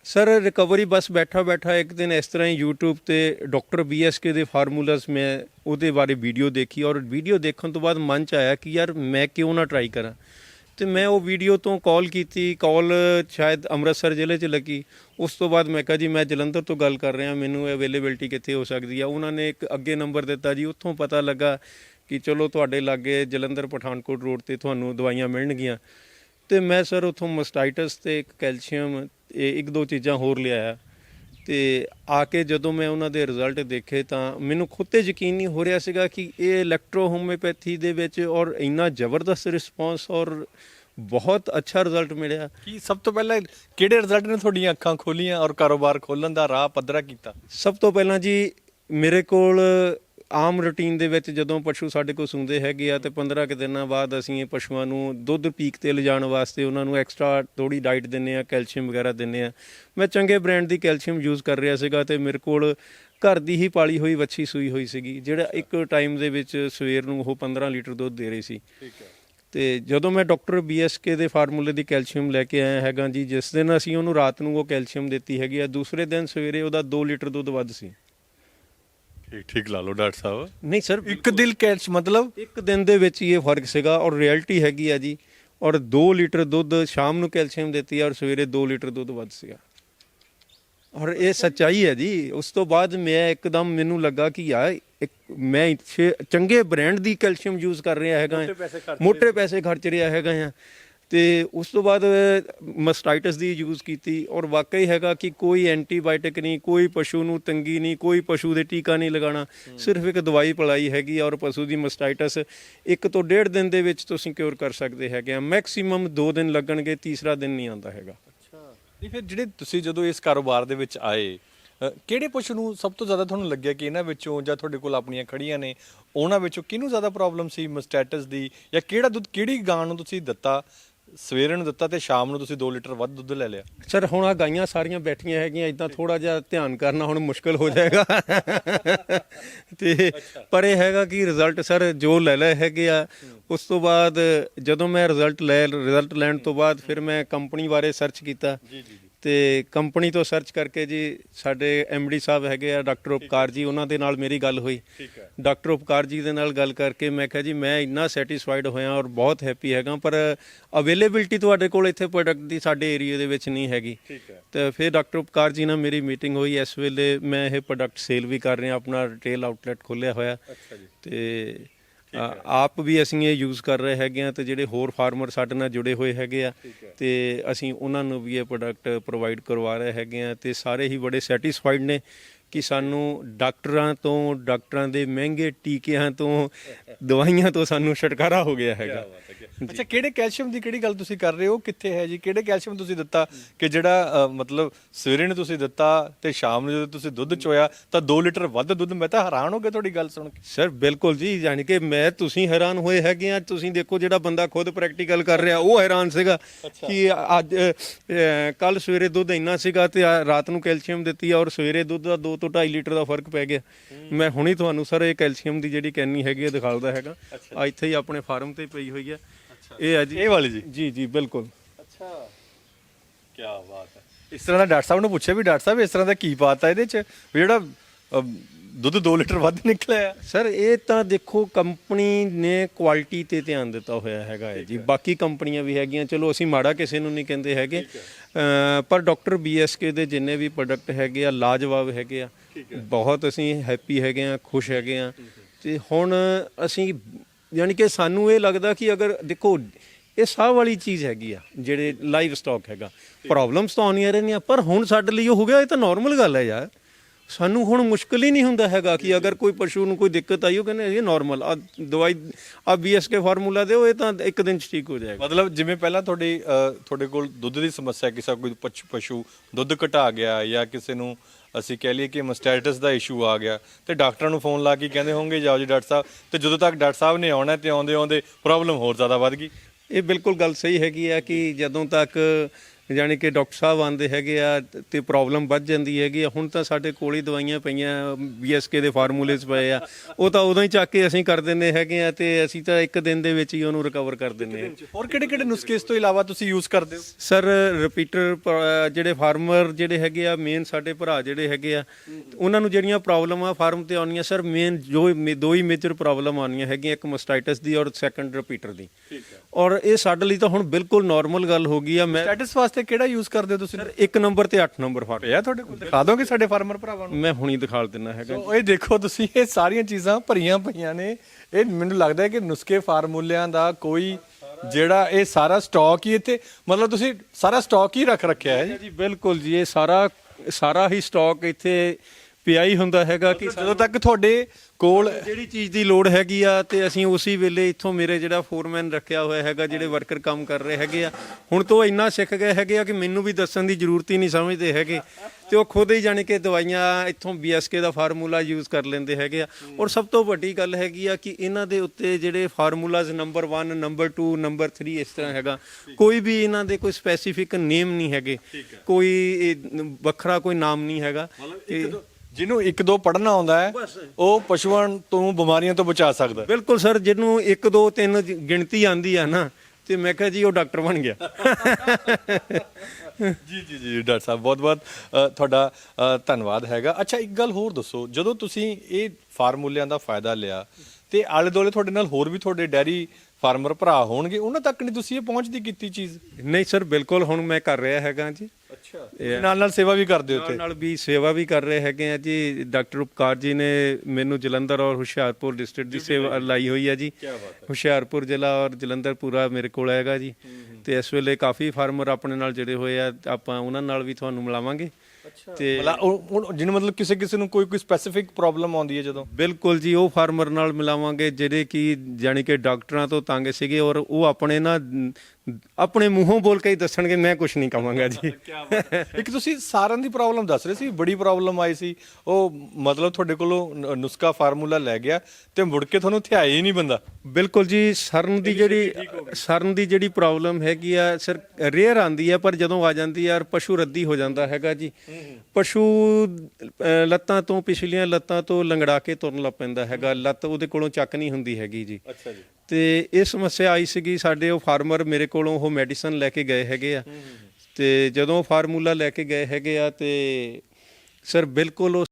ਸਰ ਰਿਕਵਰੀ ਬਸ ਬੈਠਾ ਬੈਠਾ ਇੱਕ ਦਿਨ ਇਸ ਤਰ੍ਹਾਂ ਹੀ YouTube ਤੇ ਡਾਕਟਰ BSK ਦੇ ਫਾਰਮੂਲਾਸ ਮੈਂ ਉਹਦੇ ਬਾਰੇ ਵੀਡੀਓ ਦੇਖੀ ਔਰ ਵੀਡੀਓ ਦੇਖਣ ਤੋਂ ਬਾਅਦ ਮਨ ਚ ਆਇਆ ਕਿ ਯਾਰ ਮੈਂ ਕਿਉਂ ਨਾ ਟਰਾਈ ਕਰਾਂ। ਤੇ ਮੈਂ ਉਹ ਵੀਡੀਓ ਤੋਂ ਕਾਲ ਕੀਤੀ ਕਾਲ ਸ਼ਾਇਦ ਅੰਮ੍ਰਿਤਸਰ ਜ਼ਿਲ੍ਹੇ 'ਚ ਲੱਗੀ। ਉਸ ਤੋਂ ਬਾਅਦ ਮੈਂ ਕਿਹਾ ਜੀ, ਮੈਂ ਜਲੰਧਰ ਤੋਂ ਗੱਲ ਕਰ ਰਿਹਾ, ਮੈਨੂੰ ਅਵੇਲੇਬਿਲਟੀ ਕਿੱਥੇ ਹੋ ਸਕਦੀ ਆ? ਉਹਨਾਂ ਨੇ ਇੱਕ ਅੱਗੇ ਨੰਬਰ ਦਿੱਤਾ ਜੀ, ਉੱਥੋਂ ਪਤਾ ਲੱਗਾ ਕਿ ਚਲੋ ਤੁਹਾਡੇ ਲਾਗੇ ਜਲੰਧਰ ਪਠਾਨਕੋਟ ਰੋਡ ਤੇ ਤੁਹਾਨੂੰ ਦਵਾਈਆਂ ਮਿਲਣਗੀਆਂ। ਤੇ ਮੈਂ ਸਰ ਉਥੋਂ ਮਸਟਾਈਟਸ ਤੇ ਇੱਕ ਕੈਲਸ਼ੀਅਮ ਇਹ ਇੱਕ ਦੋ ਚੀਜ਼ਾਂ ਹੋਰ ਲਿਆਇਆ। ਤੇ ਆ ਕੇ ਜਦੋਂ ਮੈਂ ਉਹਨਾਂ ਦੇ ਰਿਜ਼ਲਟ ਦੇਖੇ ਤਾਂ ਮੈਨੂੰ ਖੁਦ ਤੇ ਯਕੀਨ ਨਹੀਂ ਹੋ ਰਿਹਾ ਸੀਗਾ ਕਿ ਇਹ ਇਲੈਕਟ੍ਰੋ ਹੋਮਿਓਪੈਥੀ ਦੇ ਵਿੱਚ ਔਰ ਇੰਨਾ ਜ਼ਬਰਦਸਤ ਰਿਸਪੌਂਸ ਔਰ ਬਹੁਤ ਅੱਛਾ ਰਿਜ਼ਲਟ ਮਿਲਿਆ। ਕੀ ਸਭ ਤੋਂ ਪਹਿਲਾਂ ਕਿਹੜੇ ਰਿਜ਼ਲਟ ਨੇ ਤੁਹਾਡੀਆਂ ਅੱਖਾਂ ਖੋਲੀਆਂ ਔਰ ਕਾਰੋਬਾਰ ਖੋਲਣ ਦਾ ਰਾਹ ਪੱਧਰਾ ਕੀਤਾ? ਸਭ ਤੋਂ ਪਹਿਲਾਂ ਜੀ ਮੇਰੇ ਕੋਲ ਆਮ ਰੁਟੀਨ ਦੇ ਵਿੱਚ ਜਦੋਂ ਪਸ਼ੂ ਸਾਡੇ ਕੋਲ ਸੁੰਦੇ ਹੈਗੇ ਆ ਤੇ 15 ਕੁ ਦਿਨਾਂ ਬਾਅਦ ਅਸੀਂ ਇਹ ਪਸ਼ੂਆਂ ਨੂੰ ਦੁੱਧ ਪੀਕ ਤੇ ਲਿਜਾਣ ਵਾਸਤੇ ਉਹਨਾਂ ਨੂੰ ਐਕਸਟਰਾ ਥੋੜੀ ਡਾਈਟ ਦਿੰਨੇ ਆ ਕੈਲਸ਼ੀਅਮ ਵਗੈਰਾ ਦਿੰਨੇ ਆ ਮੈਂ ਚੰਗੇ ਬ੍ਰਾਂਡ ਦੀ ਕੈਲਸ਼ੀਅਮ ਯੂਜ਼ ਕਰ ਰਿਹਾ ਸੀਗਾ ਤੇ ਮੇਰੇ ਕੋਲ ਘਰ ਦੀ ਹੀ ਪਾਲੀ ਹੋਈ ਵੱਛੀ ਸੂਈ ਹੋਈ ਸੀਗੀ ਜਿਹੜਾ ਇੱਕ ਟਾਈਮ ਦੇ ਵਿੱਚ ਸਵੇਰ ਨੂੰ ਉਹ 15 ਲੀਟਰ ਦੁੱਧ ਦੇ ਰਹੀ ਸੀ। ਠੀਕ ਹੈ। ਤੇ ਜਦੋਂ ਮੈਂ ਡਾਕਟਰ ਬੀਐਸਕੇ ਦੇ ਫਾਰਮੂਲੇ ਦੀ ਕੈਲਸ਼ੀਅਮ ਲੈ ਕੇ ਆਇਆ ਹੈਗਾ ਜੀ ਜਿਸ ਦਿਨ ਅਸੀਂ ਉਹਨੂੰ ਰਾਤ ਨੂੰ ਉਹ ਕੈਲਸ਼ੀਅਮ ਦਿੱਤੀ ਹੈਗੀ ਆ ਦੂਸਰੇ ਦਿਨ ਸਵੇਰੇ ਉਹਦਾ 2 ਲੀਟਰ ਦੁੱਧ ਵੱਧ ਸੀ। ਠੀਕ ਠੀਕ ਲਾ ਲਓ ਡਾਕਟਰ ਸਾਹਿਬ। ਨਹੀਂ ਸਰ ਇੱਕ ਦਿਲ ਕੈਚ ਮਤਲਬ ਇੱਕ ਦਿਨ ਦੇ ਵਿੱਚ ਹੀ ਇਹ ਫ਼ਰਕ ਸੀਗਾ ਔਰ ਰਿਐਲਿਟੀ ਹੈਗੀ ਆ ਜੀ। ਔਰ 2 ਲੀਟਰ ਦੁੱਧ ਸ਼ਾਮ ਨੂੰ ਕੈਲਸ਼ੀਅਮ ਦਿੱਤੀ ਆ ਔਰ ਸਵੇਰੇ 2 ਲੀਟਰ ਦੁੱਧ ਵੱਧ ਸੀਗਾ। ਔਰ ਇਹ ਸੱਚਾਈ ਹੈ ਜੀ। ਉਸ ਤੋਂ ਬਾਅਦ ਮੈਂ ਇੱਕਦਮ ਮੈਨੂੰ ਲੱਗਾ ਕਿ ਯਾਰ ਇੱਕ ਮੈਂ ਚੰਗੇ ਬ੍ਰਾਂਡ ਦੀ ਕੈਲਸ਼ੀਅਮ ਯੂਜ਼ ਕਰ ਰਿਹਾ ਹੈਗਾ ਮੋਟੇ ਪੈਸੇ ਖਰਚ ਮੋਟੇ ਪੈਸੇ ਖਰਚ ਰਿਹਾ ਹੈਗਾ ਆ ਤੇ ਉਸ ਤੋਂ ਬਾਅਦ ਮਸਟਾਈਟਸ ਦੀ ਯੂਜ਼ ਕੀਤੀ ਔਰ ਵਾਕਈ ਹੈਗਾ ਕਿ ਕੋਈ ਐਂਟੀਬਾਇਓਟਿਕ ਨਹੀਂ ਕੋਈ ਪਸ਼ੂ ਨੂੰ ਤੰਗੀ ਨਹੀਂ ਕੋਈ ਪਸ਼ੂ ਦੇ ਟੀਕਾ ਨਹੀਂ ਲਗਾਉਣਾ। ਸਿਰਫ ਇੱਕ ਦਵਾਈ ਪਲਾਈ ਹੈਗੀ ਔਰ ਪਸ਼ੂ ਦੀ ਮਸਟਾਈਟਸ ਇੱਕ ਤੋਂ ਡੇਢ ਦਿਨ ਦੇ ਵਿੱਚ ਤੁਸੀਂ ਕਿਉਰ ਕਰ ਸਕਦੇ ਹੈਗੇ ਆ। ਮੈਕਸਿਮਮ 2 ਦਿਨ ਲੱਗਣਗੇ ਤੀਸਰਾ ਦਿਨ ਨਹੀਂ ਆਉਂਦਾ ਹੈਗਾ। ਨਹੀਂ ਫਿਰ ਜਿਹੜੇ ਤੁਸੀਂ ਜਦੋਂ ਇਸ ਕਾਰੋਬਾਰ ਦੇ ਵਿੱਚ ਆਏ ਕਿਹੜੇ ਪਸ਼ੂ ਨੂੰ ਸਭ ਤੋਂ ਜ਼ਿਆਦਾ ਤੁਹਾਨੂੰ ਲੱਗਿਆ ਕਿ ਇਹਨਾਂ ਵਿੱਚੋਂ ਜਾਂ ਤੁਹਾਡੇ ਕੋਲ ਆਪਣੀਆਂ ਖੜੀਆਂ ਨੇ ਉਹਨਾਂ ਵਿੱਚੋਂ ਕਿਹਨੂੰ ਜ਼ਿਆਦਾ ਪ੍ਰੋਬਲਮ ਸੀ ਮਸਟੈਟਸ ਦੀ ਜਾਂ ਕਿਹੜਾ ਦੁੱਧ ਕਿਹੜੀ ਗਾਂ ਨੂੰ ਤੁਸੀਂ ਦਿੱਤਾ? ਸਵੇਰੇ ਨੂੰ ਦਿੱਤਾ ਤੇ ਸ਼ਾਮ ਨੂੰ ਤੁਸੀਂ 2 ਲੀਟਰ ਵੱਧ ਦੁੱਧ ਲੈ ਲਿਆ। ਸਰ ਹੁਣ ਆ ਗਾਈਆਂ ਸਾਰੀਆਂ ਬੈਠੀਆਂ ਹੈਗੀਆਂ ਇਦਾਂ ਥੋੜਾ ਜਿਹਾ ਧਿਆਨ ਕਰਨਾ ਹੁਣ ਮੁਸ਼ਕਲ ਹੋ ਜਾਏਗਾ। ਤੇ ਪਰ ਇਹ ਹੈਗਾ ਕਿ ਰਿਜ਼ਲਟ ਸਰ ਜੋ ਲੈ ਲਏ ਹੈਗੇ ਆ ਉਸ ਤੋਂ ਬਾਅਦ ਜਦੋਂ ਮੈਂ ਰਿਜ਼ਲਟ ਲੈ ਰਿਜ਼ਲਟ ਲੈਣ ਤੋਂ ਬਾਅਦ ਫਿਰ ਮੈਂ ਕੰਪਨੀ ਬਾਰੇ ਸਰਚ ਕੀਤਾ। ਜੀ ਜੀ। ਤੇ ਕੰਪਨੀ ਤੋਂ ਸਰਚ ਕਰਕੇ ਜੀ ਸਾਡੇ ਡੀ ਸਾਹਿਬ ਹੈਗੇ ਆ ਡਾਕਟਰ ਉਪਕਾਰ ਜੀ ਉਹਨਾਂ ਦੇ ਨਾਲ ਮੇਰੀ ਗੱਲ ਹੋਈ। ਠੀਕ ਹੈ। ਡਾਕਟਰ ਉਪਕਾਰ ਜੀ ਦੇ ਨਾਲ ਗੱਲ ਕਰਕੇ ਮੈਂ ਕਿਹਾ ਜੀ ਮੈਂ ਇੰਨਾ ਸੈਟੀਸਫਾਈਡ ਹੋਇਆ ਔਰ ਬਹੁਤ ਹੈਪੀ ਹੈਗਾ ਪਰ ਅਵੇਲੇਬਿਲਟੀ ਤੁਹਾਡੇ ਕੋਲ ਇੱਥੇ ਪ੍ਰੋਡਕਟ ਦੀ ਸਾਡੇ ਏਰੀਆ ਦੇ ਵਿੱਚ ਨਹੀਂ ਹੈਗੀ। ਠੀਕ ਹੈ। ਤੇ ਫਿਰ ਡਾਕਟਰ ਉਪਕਾਰ ਜੀ ਨਾਲ ਮੇਰੀ ਮੀਟਿੰਗ ਹੋਈ। ਇਸ ਵੇਲੇ ਮੈਂ ਇਹ ਪ੍ਰੋਡਕਟ ਸੇਲ ਵੀ ਕਰ ਰਿਹਾ ਆਪਣਾ ਰਿਟੇਲ ਆਊਟਲੈਟ ਖੋਲ੍ਹਿਆ ਹੋਇਆ। ਅੱਛਾ ਜੀ। ਤੇ ਆਪ ਵੀ ਅਸੀਂ ਇਹ ਯੂਜ਼ ਕਰ ਰਹੇ ਹੈਗੇ ਆ ਤੇ ਜਿਹੜੇ ਹੋਰ ਫਾਰਮਰ ਸਾਡੇ ਨਾਲ ਜੁੜੇ ਹੋਏ ਹੈਗੇ ਆ ਤੇ ਅਸੀਂ ਉਹਨਾਂ ਨੂੰ ਵੀ ਇਹ ਪ੍ਰੋਡਕਟ ਪ੍ਰੋਵਾਈਡ ਕਰਵਾ ਰਹੇ ਹੈਗੇ ਆ ਤੇ ਸਾਰੇ ਹੀ ਬੜੇ ਸੈਟੀਸਫਾਈਡ ਨੇ ਕਿ ਸਾਨੂੰ ਡਾਕਟਰਾਂ ਤੋਂ ਡਾਕਟਰਾਂ ਦੇ ਮਹਿੰਗੇ ਟੀਕਿਆਂ ਤੋਂ ਦਵਾਈਆਂ ਤੋਂ ਸਾਨੂੰ ਛੁਟਕਾਰਾ ਹੋ ਗਿਆ ਹੈਗਾ। ਅੱਛਾ ਕਿਹੜੇ ਕੈਲਸ਼ੀਅਮ ਦੀ ਕਿਹੜੀ ਗੱਲ ਤੁਸੀਂ ਕਰ ਰਹੇ ਹੋ? ਕਿੱਥੇ ਹੈ ਜੀ? ਕਿਹੜੇ ਕੈਲਸ਼ੀਅਮ ਤੁਸੀਂ ਦਿੱਤਾ ਕਿ ਜਿਹੜਾ ਅ, ਮਤਲਬ ਸਵੇਰੇ ਨੂੰ ਤੁਸੀਂ ਦਿੱਤਾ ਤੇ ਸ਼ਾਮ ਨੂੰ ਜਦੋਂ ਤੁਸੀਂ ਦੁੱਧ ਚੋਇਆ ਤਾਂ 2 ਲੀਟਰ ਵੱਧ ਦੁੱਧ? ਮੈਂ ਤਾਂ ਹੈਰਾਨ ਹੋ ਗਿਆ ਤੁਹਾਡੀ ਗੱਲ ਸੁਣ ਕੇ। ਸਰ ਬਿਲਕੁਲ ਜੀ ਯਾਨੀ ਕਿ ਮੈਂ ਤੁਸੀਂ ਹੈਰਾਨ ਹੋਏ ਹੈਗੇ ਆ। ਤੁਸੀਂ ਦੇਖੋ ਜਿਹੜਾ ਬੰਦਾ ਖੁਦ ਪ੍ਰੈਕਟੀਕਲ ਕਰ ਰਿਹਾ ਉਹ ਹੈਰਾਨ ਸੀਗਾ ਕਿ ਅੱਜ ਕੱਲ ਸਵੇਰੇ ਦੁੱਧ ਇੰਨਾ ਸੀਗਾ ਤੇ ਆ ਰਾਤ ਨੂੰ ਕੈਲਸ਼ੀਅਮ ਦਿੱਤੀ ਆ ਔਰ ਸਵੇਰੇ ਦੁੱਧ ਦਾ 2 ਤੋਂ 2.5 ਲੀਟਰ ਦਾ ਫ਼ਰਕ ਪੈ ਗਿਆ। ਮੈਂ ਹੁਣੀ ਤੁਹਾਨੂੰ ਸਰ ਇਹ ਕੈਲਸ਼ੀਅਮ ਦੀ ਜਿਹੜੀ ਕੈਨੀ ਹੈਗੀ ਆ ਦਿਖਾਉਂਦਾ ਹੈਗਾ। ਆ ਇੱਥੇ ਹੀ ਆਪਣੇ ਫਾਰਮ ਤੇ ਪਈ ਹੋਈ ਆ। ਇਹ ਹੈ ਜੀ। ਇਹ ਵਾਲੀ ਜੀ? ਜੀ ਜੀ ਬਿਲਕੁਲ। ਅੱਛਾ। ਕੀ ਬਾਤ ਹੈ। ਇਸ ਤਰ੍ਹਾਂ ਦਾ ਡਾਕਟਰ ਸਾਹਿਬ ਨੂੰ ਪੁੱਛਿਆ ਵੀ ਡਾਕਟਰ ਸਾਹਿਬ ਇਸ ਤਰ੍ਹਾਂ ਦਾ ਕੀ ਬਾਤ ਹੈ ਇਹਦੇ ਚ? ਵੀ ਜਿਹੜਾ ਦੁੱਧ 2 ਲੀਟਰ ਵੱਧ ਨਿਕਲਿਆ ਸਰ ਇਹ ਤਾਂ ਦੇਖੋ ਕੰਪਨੀ ਨੇ ਕੁਆਲਿਟੀ ਤੇ ਧਿਆਨ ਦਿੱਤਾ ਹੋਇਆ ਹੈਗਾ ਹੈ ਜੀ। ਬਾਕੀ ਕੰਪਨੀਆਂ ਵੀ ਹੈਗੀਆਂ। ਚਲੋ ਅਸੀਂ ਮਾੜਾ ਕਿਸੇ ਨੂੰ ਨਹੀਂ ਕਹਿੰਦੇ ਹੈਗੇ। ਅ, ਪਰ ਡਾਕਟਰ ਬੀਐਸਕੇ ਦੇ ਜਿੰਨੇ ਵੀ ਪ੍ਰੋਡਕਟ ਹੈਗੇ ਆ ਲਾਜਵਾਬ ਹੈਗੇ ਆ। ਬਹੁਤ ਅਸੀਂ ਹੈਪੀ ਹੈਗੇ ਆ ਖੁਸ਼ ਹੈਗੇ ਆ। ਤੇ ਹੁਣ ਅਸੀਂ ਯਾਨੀ ਕਿ ਸਾਨੂੰ ਇਹ ਲੱਗਦਾ ਕਿ ਅਗਰ ਦੇਖੋ ਇਹ ਸਾਹ ਵਾਲੀ ਚੀਜ਼ ਹੈਗੀ ਆ ਜਿਹੜੇ ਲਾਈਵ ਸਟਾਕ ਹੈਗਾ। ਪ੍ਰੋਬਲਮਸ ਤਾਂ ਆਉਣੀਆਂ ਰਹਿੰਦੀਆਂ ਪਰ ਹੁਣ ਸਾਡੇ ਲਈ ਉਹ ਹੋ ਗਿਆ ਇਹ ਤਾਂ ਨਾਰਮਲ ਗੱਲ ਹੈ ਯਾਰ। ਸਾਨੂੰ ਹੁਣ ਮੁਸ਼ਕਲ ਹੀ ਨਹੀਂ ਹੁੰਦਾ ਹੈਗਾ ਕਿ ਅਗਰ ਕੋਈ ਪਸ਼ੂ ਨੂੰ ਕੋਈ ਦਿੱਕਤ ਆਈ ਉਹ ਕਹਿੰਦੇ ਇਹ ਨਾਰਮਲ ਆ ਦਵਾਈ ਆ ਬੀਐਸਕੇ ਫਾਰਮੂਲਾ ਦਿਓ ਇਹ ਤਾਂ ਇੱਕ ਦਿਨ ਚ ਠੀਕ ਹੋ ਜਾਏਗਾ। ਮਤਲਬ ਜਿਵੇਂ ਪਹਿਲਾਂ ਤੁਹਾਡੀ ਤੁਹਾਡੇ ਕੋਲ ਦੁੱਧ ਦੀ ਸਮੱਸਿਆ ਕਿਸੇ ਕੋਈ ਪਸ਼- ਪਸ਼ੂ ਦੁੱਧ ਘਟਾ ਗਿਆ ਜਾਂ ਕਿਸੇ ਨੂੰ ਅਸੀਂ ਕਹਿ ਲਈਏ ਕਿ ਮਸਟੈਟਸ ਦਾ ਇਸ਼ੂ ਆ ਗਿਆ ਤੇ ਡਾਕਟਰਾਂ ਨੂੰ ਫੋਨ ਲਾ ਕੇ ਕਹਿੰਦੇ ਹੋਣਗੇ ਜਾਓ ਜੀ ਡਾਕਟਰ ਸਾਹਿਬ ਤੇ ਜਦੋਂ ਤੱਕ ਡਾਕਟਰ ਸਾਹਿਬ ਨੇ ਆਉਣਾ ਤੇ ਆਉਂਦੇ ਆਉਂਦੇ ਪ੍ਰੋਬਲਮ ਹੋਰ ਜ਼ਿਆਦਾ ਵੱਧ ਗਈ। ਇਹ ਬਿਲਕੁਲ ਗੱਲ ਸਹੀ ਹੈਗੀ ਆ ਕਿ ਜਦੋਂ ਤੱਕ ਯਾਨੀ ਕਿ ਡਾਕਟਰ ਸਾਹਿਬ ਆਂਦੇ ਹੈਗੇ ਆ ਤੇ ਪ੍ਰੋਬਲਮ ਵੱਧ ਜਾਂਦੀ ਹੈਗੀ ਆ। ਹੁਣ ਤਾਂ ਸਾਡੇ ਕੋਲ ਹੀ ਦਵਾਈਆਂ ਪਈਆਂ ਬੀਐਸਕੇ ਦੇ ਫਾਰਮੂਲੇਸ ਪਏ ਆ। ਉਹ ਤਾਂ ਉਦੋਂ ਹੀ ਚੱਕ ਕੇ ਅਸੀਂ ਕਰ ਦਿੰਦੇ ਹੈਗੇ ਆ ਤੇ ਅਸੀਂ ਤਾਂ ਇੱਕ ਦਿਨ ਦੇ ਵਿੱਚ ਹੀ ਉਹਨੂੰ ਰਿਕਵਰ ਕਰ ਦਿੰਦੇ ਹਾਂ ਹੋਰ ਕਿਹੜੇ ਕਿਹੜੇ ਨੁਸਖੇ ਇਸ ਤੋਂ ਇਲਾਵਾ ਤੁਸੀਂ ਯੂਜ਼ ਕਰਦੇ ਹੋ? ਸਰ ਰਿਪੀਟਰ ਜਿਹੜੇ ਫਾਰਮਰ ਜਿਹੜੇ ਹੈਗੇ ਆ ਮੇਨ ਸਾਡੇ ਭਰਾ ਜਿਹੜੇ ਹੈਗੇ ਆ ਉਹਨਾਂ ਨੂੰ ਜਿਹੜੀਆਂ ਪ੍ਰੋਬਲਮ ਆ ਫਾਰਮ ਤੇ ਆਉਣੀਆਂ ਸਰ ਮੇਨ ਜੋ ਦੋ ਹੀ ਮੇਜਰ ਪ੍ਰੋਬਲਮ ਆਉਣੀਆਂ ਹੈਗੀਆਂ ਇੱਕ ਮਸਟਾਈਟਸ ਦੀ ਔਰ ਸੈਕੰਡ ਰਿਪੀਟਰ ਦੀ। ਔਰ ਇਹ ਸਾਡੇ ਲਈ ਤਾਂ ਹੁਣ ਬਿਲਕੁਲ ਨਾਰਮਲ ਗੱਲ ਹੋ ਗਈ ਆ ਮੈਂ ਸਟੇਟਸ ਵਾਸਤੇ ਕਿਹੜਾ ਯੂਜ਼ ਕਰਦੇ ਹੋ ਤੁਸੀਂ? ਸਰ ਇੱਕ ਨੰਬਰ ਤੇ 8 ਨੰਬਰ ਫਾਰ ਪਿਆ ਤੁਹਾਡੇ ਕੋਲ ਦਿਖਾ ਦੋਗੇ ਸਾਡੇ ਫਾਰਮਰ ਭਰਾਵਾਂ ਨੂੰ? ਮੈਂ ਹੁਣੀ ਦਿਖਾ ਦਿੰਦਾ ਹੈਗਾ ਸੋ ਇਹ ਦੇਖੋ ਤੁਸੀਂ ਇਹ ਸਾਰੀਆਂ ਚੀਜ਼ਾਂ ਭਰੀਆਂ ਪਈਆਂ ਨੇ। ਇਹ ਮੈਨੂੰ ਲੱਗਦਾ ਹੈ ਕਿ ਨੁਸਖੇ ਫਾਰਮੂਲਿਆਂ ਦਾ ਕੋਈ ਜਿਹੜਾ ਇਹ ਸਾਰਾ ਸਟਾਕ ਹੀ ਇੱਥੇ ਮਤਲਬ ਤੁਸੀਂ ਸਾਰਾ ਸਟਾਕ ਹੀ ਰੱਖ ਰੱਖਿਆ ਹੈ ਜੀ। ਬਿਲਕੁਲ ਜੀ ਇਹ ਸਾਰਾ ਸਾਰਾ ਹੀ ਸਟਾਕ ਇੱਥੇ ਪਿਆ ਹੀ ਹੁੰਦਾ ਹੈਗਾ ਕਿ ਜਦੋਂ ਤੱਕ ਤੁਹਾਡੇ ਕੋਲ ਜਿਹੜੀ ਚੀਜ਼ ਦੀ ਲੋੜ ਹੈਗੀ ਆ ਤੇ ਅਸੀਂ ਉਸੇ ਵੇਲੇ ਇੱਥੋਂ ਮੇਰੇ ਜਿਹੜਾ ਫੋਰਮੈਨ ਰੱਖਿਆ ਹੋਇਆ ਹੈਗਾ ਜਿਹੜੇ ਵਰਕਰ ਕੰਮ ਕਰ ਰਹੇ ਹੈਗੇ ਆ ਹੁਣ ਤੋਂ ਇੰਨਾ ਸਿੱਖ ਗਏ ਹੈਗੇ ਆ ਕਿ ਮੈਨੂੰ ਵੀ ਦੱਸਣ ਦੀ ਜ਼ਰੂਰਤ ਹੀ ਨਹੀਂ ਸਮਝਦੇ ਹੈਗੇ। ਤੇ ਉਹ ਖੁਦ ਹੀ ਜਾਣੀ ਕਿ ਦਵਾਈਆਂ ਇੱਥੋਂ ਬੀਐਸਕੇ ਦਾ ਫਾਰਮੂਲਾ ਯੂਜ਼ ਕਰ ਲੈਂਦੇ ਹੈਗੇ ਆ। ਔਰ ਸਭ ਤੋਂ ਵੱਡੀ ਗੱਲ ਹੈਗੀ ਆ ਕਿ ਇਹਨਾਂ ਦੇ ਉੱਤੇ ਜਿਹੜੇ ਫਾਰਮੂਲਾਜ਼ ਨੰਬਰ 1 ਨੰਬਰ 2 ਨੰਬਰ 3 ਇਸ ਤਰ੍ਹਾਂ ਹੈਗਾ ਕੋਈ ਵੀ ਇਹਨਾਂ ਦੇ ਕੋਈ ਸਪੈਸੀਫਿਕ ਨੇਮ ਨਹੀਂ ਹੈਗੇ। ਕੋਈ ਵੱਖਰਾ ਕੋਈ ਨਾਮ ਨਹੀਂ ਹੈਗਾ। ਜਿਹਨੂੰ ਇੱਕ ਦੋ ਪੜਨਾ ਆਉਂਦਾ ਹੈ ਉਹ ਪਸ਼ੂਆਂ ਤੋਂ ਬਿਮਾਰੀਆਂ ਤੋਂ ਬਚਾ ਸਕਦਾ ਹੈ। ਬਿਲਕੁਲ ਸਰ ਜਿਹਨੂੰ 1 2 3 ਗਿਣਤੀ ਆਂਦੀ ਆ ਨਾ ਤੇ ਮੈਂ ਕਿਹਾ ਜੀ ਉਹ ਡਾਕਟਰ ਬਣ ਗਿਆ। ਜੀ ਜੀ ਜੀ ਡਾਕਟਰ ਸਾਹਿਬ ਬਹੁਤ ਬਹੁਤ ਅ, ਤੁਹਾਡਾ ਅ, ਧੰਨਵਾਦ ਹੈਗਾ। ਅੱਛਾ ਇੱਕ ਗੱਲ ਹੋਰ ਦੱਸੋ ਜਦੋਂ ਤੁਸੀਂ ਇਹ ਫਾਰਮੂਲਿਆਂ ਦਾ ਫਾਇਦਾ ਲਿਆ ਤੇ ਆਲੇ ਦੁਆਲੇ ਤੁਹਾਡੇ ਨਾਲ ਹੋਰ ਵੀ ਤੁਹਾਡੇ ਡੈਰੀ ਫਾਰਮਰ ਭਰਾ ਹੋਣਗੇ ਉਹਨਾਂ ਤੱਕ ਨਹੀਂ ਤੁਸੀਂ ਇਹ ਪਹੁੰਚਦੀ ਕੀਤੀ ਚੀਜ਼? ਨਹੀਂ ਸਰ ਬਿਲਕੁਲ ਹੁਣ ਮੈਂ ਕਰ ਰਿਹਾ ਹੈਗਾ ਜੀ। ਅੱਛਾ। ਨਾਲ ਨਾਲ ਸੇਵਾ ਵੀ ਕਰਦੇ ਹੋ ਨਾਲ ਉੱਥੇ ਨਾਲ ਵੀ ਸੇਵਾ ਵੀ ਕਰ ਰਹੇ ਹੈਗੇ ਆ ਜੀ। ਡਾਕਟਰ ਉਪਕਾਰ ਜੀ ਨੇ ਮੈਨੂੰ ਜਲੰਧਰ ਔਰ ਹੁਸ਼ਿਆਰਪੁਰ ਡਿਸਟ੍ਰਿਕਟ ਦੀ ਸੇਵਾ ਲਾਈ ਹੋਈ ਹੈ ਜੀ। ਹੁਸ਼ਿਆਰਪੁਰ ਜ਼ਿਲ੍ਹਾ ਔਰ ਜਲੰਧਰ ਪੂਰਾ ਮੇਰੇ ਕੋਲ ਹੈਗਾ ਜੀ। ਤੇ ਇਸ ਵੇਲੇ ਕਾਫੀ ਫਾਰਮਰ ਆਪਣੇ ਨਾਲ ਜੁੜੇ ਹੋਏ ਆ ਆਪਾਂ ਉਹਨਾਂ ਨਾਲ ਵੀ ਤੁਹਾਨੂੰ ਮਿਲਾਵਾਂਗੇ। ਤੇ ਜਿਹਨੂੰ ਮਤਲਬ ਕਿਸੇ ਕਿਸੇ ਨੂੰ ਕੋਈ ਕੋਈ ਸਪੈਸੀਫਿਕ ਪ੍ਰੋਬਲਮ ਆਉਂਦੀ ਹੈ ਜਦੋਂ? ਬਿਲਕੁਲ ਜੀ ਉਹ ਫਾਰਮਰ ਨਾਲ ਮਿਲਾਵਾਂਗੇ ਜਿਹੜੇ ਕਿ ਜਾਣੀ ਕਿ ਡਾਕਟਰਾਂ ਤੋਂ ਤੰਗ ਸੀਗੇ ਔਰ ਉਹ ਆਪਣੇ ਨਾ ਆਪਣੇ ਮੂੰਹੋਂ ਬੋਲ ਕੇ ਹੀ ਦੱਸਣਗੇ ਮੈਂ ਕੁਝ ਨਹੀਂ ਕਵਾਂਗਾ ਜੀ। ਇੱਕ ਤੁਸੀਂ ਸਾਰਨ ਦੀ ਪ੍ਰੋਬਲਮ ਦੱਸ ਰਹੇ ਸੀ ਬੜੀ ਪ੍ਰੋਬਲਮ ਆਈ ਸੀ। ਉਹ ਮਤਲਬ ਤੁਹਾਡੇ ਕੋਲੋਂ ਨੁਸਖਾ ਫਾਰਮੂਲਾ ਲੈ ਗਿਆ ਤੇ ਮੁੜ ਕੇ ਤੁਹਾਨੂੰ ਥਿਆਇਆ ਹੀ ਨਹੀਂ ਬੰਦਾ। ਬਿਲਕੁਲ ਜੀ ਸਰਨ ਦੀ ਜਿਹੜੀ ਸਰਨ ਦੀ ਜਿਹੜੀ ਪ੍ਰੋਬਲਮ ਹੈਗੀ ਆ ਸਰ ਰੇਅਰ ਆਂਦੀ ਆ ਪਰ ਜਦੋਂ ਆ ਜਾਂਦੀ ਆ ਪਸ਼ੂ ਰੱਦੀ ਹੋ ਜਾਂਦਾ ਹੈਗਾ ਜੀ। ਪਸ਼ੂ ਲੱਤਾਂ ਤੋਂ ਪਿਛਲੀਆਂ ਲੱਤਾਂ ਤੋਂ ਲੰਗੜਾ ਕੇ ਤੁਰਨ ਲੱਗ ਪੈਂਦਾ ਹੈਗਾ। ਲੱਤ ਉਹਦੇ ਕੋਲੋਂ ਚੱਕ ਨਹੀਂ ਹੁੰਦੀ ਹੈਗੀ ਜੀ। ਅੱਛਾ ਜੀ। ਤੇ ਇਹ ਸਮੱਸਿਆ ਆਈ ਸੀਗੀ ਸਾਡੇ ਉਹ ਫਾਰਮਰ ਮੇਰੇ ਕੋਲੋਂ ਉਹ ਮੈਡੀਸਨ ਲੈ ਕੇ ਗਏ ਹੈਗੇ ਆ। ਤੇ ਜਦੋਂ ਫਾਰਮੂਲਾ ਲੈ ਕੇ ਗਏ ਹੈਗੇ ਆ ਤੇ ਸਰ ਬਿਲਕੁਲ ਉਹ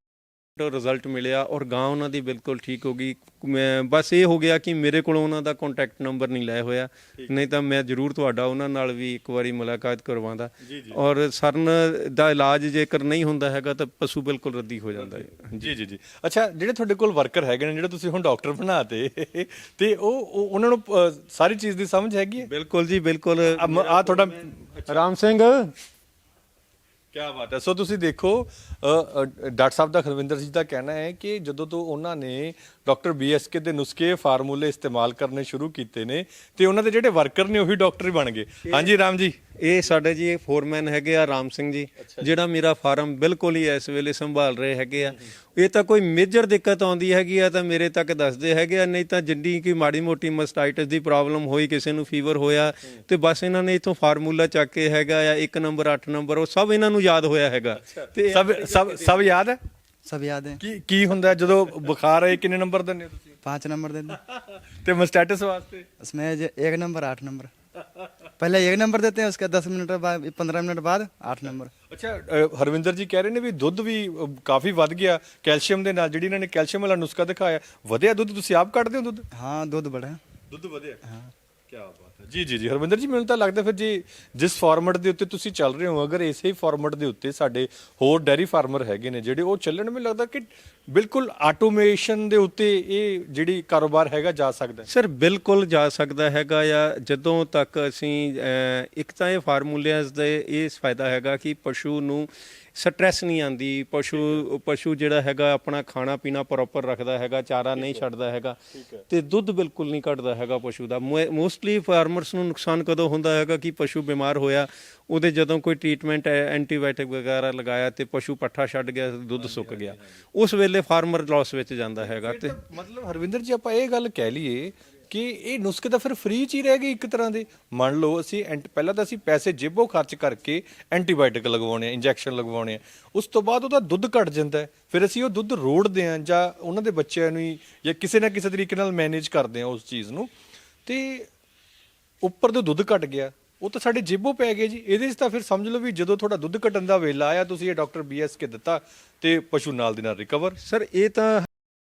ਰਿਜ਼ਲਟ ਮਿਲਿਆ ਔਰ ਗਾਂ ਉਹਨਾਂ ਦੀ ਬਿਲਕੁਲ ਠੀਕ ਹੋ ਗਈ। ਮੈਂ ਬਸ ਇਹ ਹੋ ਗਿਆ ਕਿ ਮੇਰੇ ਕੋਲੋਂ ਉਹਨਾਂ ਦਾ ਕੰਟੈਕਟ ਨੰਬਰ ਨਹੀਂ ਲਿਆ ਹੋਇਆ। ਨਹੀਂ ਤਾਂ ਮੈਂ ਜ਼ਰੂਰ ਤੁਹਾਡਾ ਉਹਨਾਂ ਨਾਲ ਵੀ ਇੱਕ ਵਾਰੀ ਮੁਲਾਕਾਤ ਕਰਵਾਉਂਦਾ। ਔਰ ਸਰਨ ਦਾ ਇਲਾਜ ਜੇਕਰ ਨਹੀਂ ਹੁੰਦਾ ਹੈਗਾ ਤਾਂ ਪਸ਼ੂ ਬਿਲਕੁਲ ਰੱਦੀ ਹੋ ਜਾਂਦਾ ਹੈ। ਜੀ। ਜੀ ਜੀ ਅੱਛਾ ਜਿਹੜੇ ਤੁਹਾਡੇ ਕੋਲ ਵਰਕਰ ਹੈਗੇ ਨੇ ਜਿਹੜੇ ਤੁਸੀਂ ਹੁਣ ਡਾਕਟਰ ਬਣਾਤੇ ਤੇ ਉਹ ਉਹ- ਉਹਨਾਂ ਨੂੰ ਸਾਰੀ ਚੀਜ਼ ਦੀ ਸਮਝ ਹੈਗੀ ਹੈ? ਬਿਲਕੁਲ ਜੀ ਬਿਲਕੁਲ। ਆ ਤੁਹਾਡਾ ਰਾਮ ਸਿੰਘ। ਕਿਆ ਬਾਤ ਹੈ। ਸੋ ਤੁਸੀਂ ਦੇਖੋ ਅ, ਡਾਕਟਰ ਸਾਹਿਬ ਦਾ ਖਰਵਿੰਦਰ ਜੀ ਦਾ ਕਹਿਣਾ ਹੈ ਕਿ ਜਦੋਂ ਤੋਂ ਉਹਨਾਂ ਨੇ ਡਾਕਟਰ ਬੀਐਸਕੇ ਦੇ ਨੁਸਖੇ ਫਾਰਮੂਲੇ ਇਸਤੇਮਾਲ ਕਰਨੇ ਸ਼ੁਰੂ ਕੀਤੇ ਨੇ ਤੇ ਉਹਨਾਂ ਦੇ ਜਿਹੜੇ ਵਰਕਰ ਨੇ ਉਹੀ ਡਾਕਟਰ ਹੀ ਬਣ ਗਏ। ਹਾਂਜੀ ਰਾਮ ਜੀ। ਇਹ ਸਾਡੇ ਜੀ ਫੋਰਮੈਨ ਹੈਗੇ ਆ ਰਾਮ ਸਿੰਘ ਜੀ ਜਿਹੜਾ ਮੇਰਾ ਫਾਰਮ ਬਿਲਕੁਲ ਹੀ ਇਸ ਵੇਲੇ ਸੰਭਾਲ ਰਹੇ ਹੈਗੇ ਆ। ਇਹ ਤਾਂ ਕੋਈ ਮੇਜਰ ਦਿੱਕਤ ਆਉਂਦੀ ਹੈਗੀ ਆ ਤਾਂ ਮੇਰੇ ਤੱਕ ਦੱਸਦੇ ਹੈਗੇ ਆ ਨਹੀਂ ਤਾਂ ਜਿੰਨੀ ਕੀ ਮਾੜੀ ਮੋਟੀ ਮਸਟਾਈਟਸ ਦੀ ਪ੍ਰੋਬਲਮ ਹੋਈ ਕਿਸੇ ਨੂੰ ਫੀਵਰ ਹੋਇਆ ਤੇ ਬਸ ਇਹਨਾਂ ਨੇ ਇਥੋਂ ਫਾਰਮੂਲਾ ਚੱਕ ਕੇ ਹੈਗਾ ਆ 1 ਨੰਬਰ 8 ਨੰਬਰ ਉਹ ਸਭ ਇਹਨਾਂ ਨੂੰ ਯਾਦ ਹੋਇਆ ਹੈਗਾ। ਤੇ ਸਭ ਸਭ ਸਭ ਯਾਦ ਹੈ? सब याद है ਕੀ ਕੀ ਹੁੰਦਾ ਹੈ ਜਦੋਂ ਬੁਖਾਰ ਆਏ ਕਿੰਨੇ ਨੰਬਰ ਦਿੰਦੇ ਹੋ ਤੁਸੀਂ पाँच नंबर दे दो ਤੇ ਮਸਟੈਟਸ ਵਾਸਤੇ उसमें जो एक नंबर आठ नंबर पहले एक नंबर देते हैं उसके दस मिनट बाद पंद्रह मिनट बाद आठ नंबर ਅੱਛਾ ਅ, ਹਰਵਿੰਦਰ ਜੀ ਕਹਿ ਰਹੇ ਨੇ ਵੀ ਦੁੱਧ ਵੀ ਅ, ਕਾਫੀ ਵੱਧ ਗਿਆ ਕੈਲਸ਼ੀਅਮ ਦੇ ਨਾਲ ਜਿਹੜੀ ਇਹਨਾਂ ਨੇ ਕੈਲਸ਼ੀਅਮ ਵਾਲਾ ਨੁਸਖਾ ਦਿਖਾਇਆ ਵਧਿਆ ਦੁੱਧ ਤੁਸੀਂ ਆਪ ਕੱਢਦੇ ਹੋ ਦੁੱਧ हाँ दूध बढ़ा ਦੁੱਧ ਵਧਿਆ ਹਾਂ ਕੀ ਬਾਤ ਹੈ। ਜੀ ਜੀ ਜੀ ਹਰਵਿੰਦਰ ਜੀ ਮੈਨੂੰ ਤਾਂ ਲੱਗਦਾ ਫਿਰ ਜੀ ਜਿਸ ਫਾਰਮੈਟ ਦੇ ਉੱਤੇ ਤੁਸੀਂ ਚੱਲ ਰਹੇ ਹੋ ਅਗਰ ਇਸੇ ਹੀ ਫਾਰਮੈਟ ਦੇ ਉੱਤੇ ਸਾਡੇ ਹੋਰ ਡੈਰੀ ਫਾਰਮਰ ਹੈਗੇ ਨੇ ਜਿਹੜੇ ਉਹ ਚੱਲਣ ਮੈਨੂੰ ਲੱਗਦਾ ਕਿ ਬਿਲਕੁਲ ਆਟੋਮੇਸ਼ਨ ਦੇ ਉੱਤੇ ਇਹ ਜਿਹੜੀ ਕਾਰੋਬਾਰ ਹੈਗਾ ਜਾ ਸਕਦਾ ਹੈ। ਸਰ ਬਿਲਕੁਲ ਜਾ ਸਕਦਾ ਹੈਗਾ ਆ ਜਦੋਂ ਤੱਕ ਅਸੀਂ ਅਹ, ਇੱਕ ਤਾਂ ਇਹ ਫਾਰਮੂਲਿਆਂ ਦੇ ਇਹ ਫਾਇਦਾ ਹੈਗਾ ਕਿ ਪਸ਼ੂ ਨੂੰ ਸਟ੍ਰੈਸ ਨਹੀਂ ਆਂਦੀ ਪਸ਼ੂ ਪਸ਼ੂ ਜਿਹੜਾ ਹੈਗਾ ਆਪਣਾ ਖਾਣਾ ਪੀਣਾ ਪ੍ਰੋਪਰ ਰੱਖਦਾ ਹੈਗਾ ਚਾਰਾ ਨਹੀਂ ਛੱਡਦਾ ਹੈਗਾ ਤੇ ਦੁੱਧ ਬਿਲਕੁਲ ਨਹੀਂ ਘਟਦਾ ਹੈਗਾ ਪਸ਼ੂ ਦਾ। ਮੋਸਟਲੀ ਫਾਰਮਰਸ ਨੂੰ ਨੁਕਸਾਨ ਕਦੋਂ ਹੁੰਦਾ ਹੈਗਾ ਕਿ ਪਸ਼ੂ ਬਿਮਾਰ ਹੋਇਆ ਉਹਦੇ ਜਦੋਂ ਕੋਈ ਟ੍ਰੀਟਮੈਂਟ ਐਂਟੀਬਾਇਓਟਿਕ ਵਗੈਰਾ ਲਗਾਇਆ ਤੇ ਪਸ਼ੂ ਪੱਠਾ ਛੱਡ ਗਿਆ ਦੁੱਧ ਸੁੱਕ ਗਿਆ। ਉਸ ਵੇਲੇ ਫਾਰਮਰ ਲਾਸ ਵਿੱਚ ਜਾਂਦਾ ਹੈਗਾ ਤੇ ਮਤਲਬ ਹਰਵਿੰਦਰ ਜੀ ਆਪਾਂ ਇਹ ਗੱਲ ਕਹਿ ਲਈਏ ਕਿ ਇਹ ਨੁਸਖੇ ਤਾਂ ਫਿਰ ਫ੍ਰੀ ਚ ਹੀ ਰਹਿ ਗਏ ਇੱਕ ਤਰ੍ਹਾਂ ਦੇ। ਮੰਨ ਲਓ ਅਸੀਂ ਐਂਟ- ਪਹਿਲਾਂ ਤਾਂ ਅਸੀਂ ਪੈਸੇ ਜੇਬੋਂ ਖਰਚ ਕਰਕੇ ਐਂਟੀਬਾਇਓਟਿਕ ਲਗਵਾਉਣੇ ਆ, ਇੰਜੈਕਸ਼ਨ ਲਗਵਾਉਣੇ ਆ। ਉਸ ਤੋਂ ਬਾਅਦ ਉਹਦਾ ਦੁੱਧ ਘਟ ਜਾਂਦਾ ਹੈ। ਫਿਰ ਅਸੀਂ ਉਹ ਦੁੱਧ ਰੋੜਦੇ ਆ ਜਾਂ ਉਹਨਾਂ ਦੇ ਬੱਚਿਆਂ ਨੂੰ ਹੀ ਜਾਂ ਕਿਸੇ ਨਾ ਕਿਸੇ ਤਰੀਕੇ ਨਾਲ ਮੈਨੇਜ ਕਰਦੇ ਆ ਉਸ ਚੀਜ਼ ਨੂੰ। ਤੇ ਉੱਪਰ ਤੋਂ ਦੁੱਧ ਘਟ ਗਿਆ। ਉਹ ਤਾਂ ਸਾਡੇ ਜੇਬੋਂ ਪੈ ਗਏ ਜੀ। ਇਹਦੇ 'ਚ ਤਾਂ ਫਿਰ ਸਮਝ ਲਓ ਵੀ ਜਦੋਂ ਤੁਹਾਡਾ ਦੁੱਧ ਘਟਣ ਦਾ ਵੇਲਾ ਆਇਆ, ਤੁਸੀਂ ਇਹ ਡਾਕਟਰ ਬੀਐਸ ਕੇ ਦਿੱਤਾ ਤੇ ਪਸ਼ੂ ਨਾਲ ਦੀ ਨਾਲ ਰਿਕਵਰ ਸਰ ਇਹ ਤਾਂ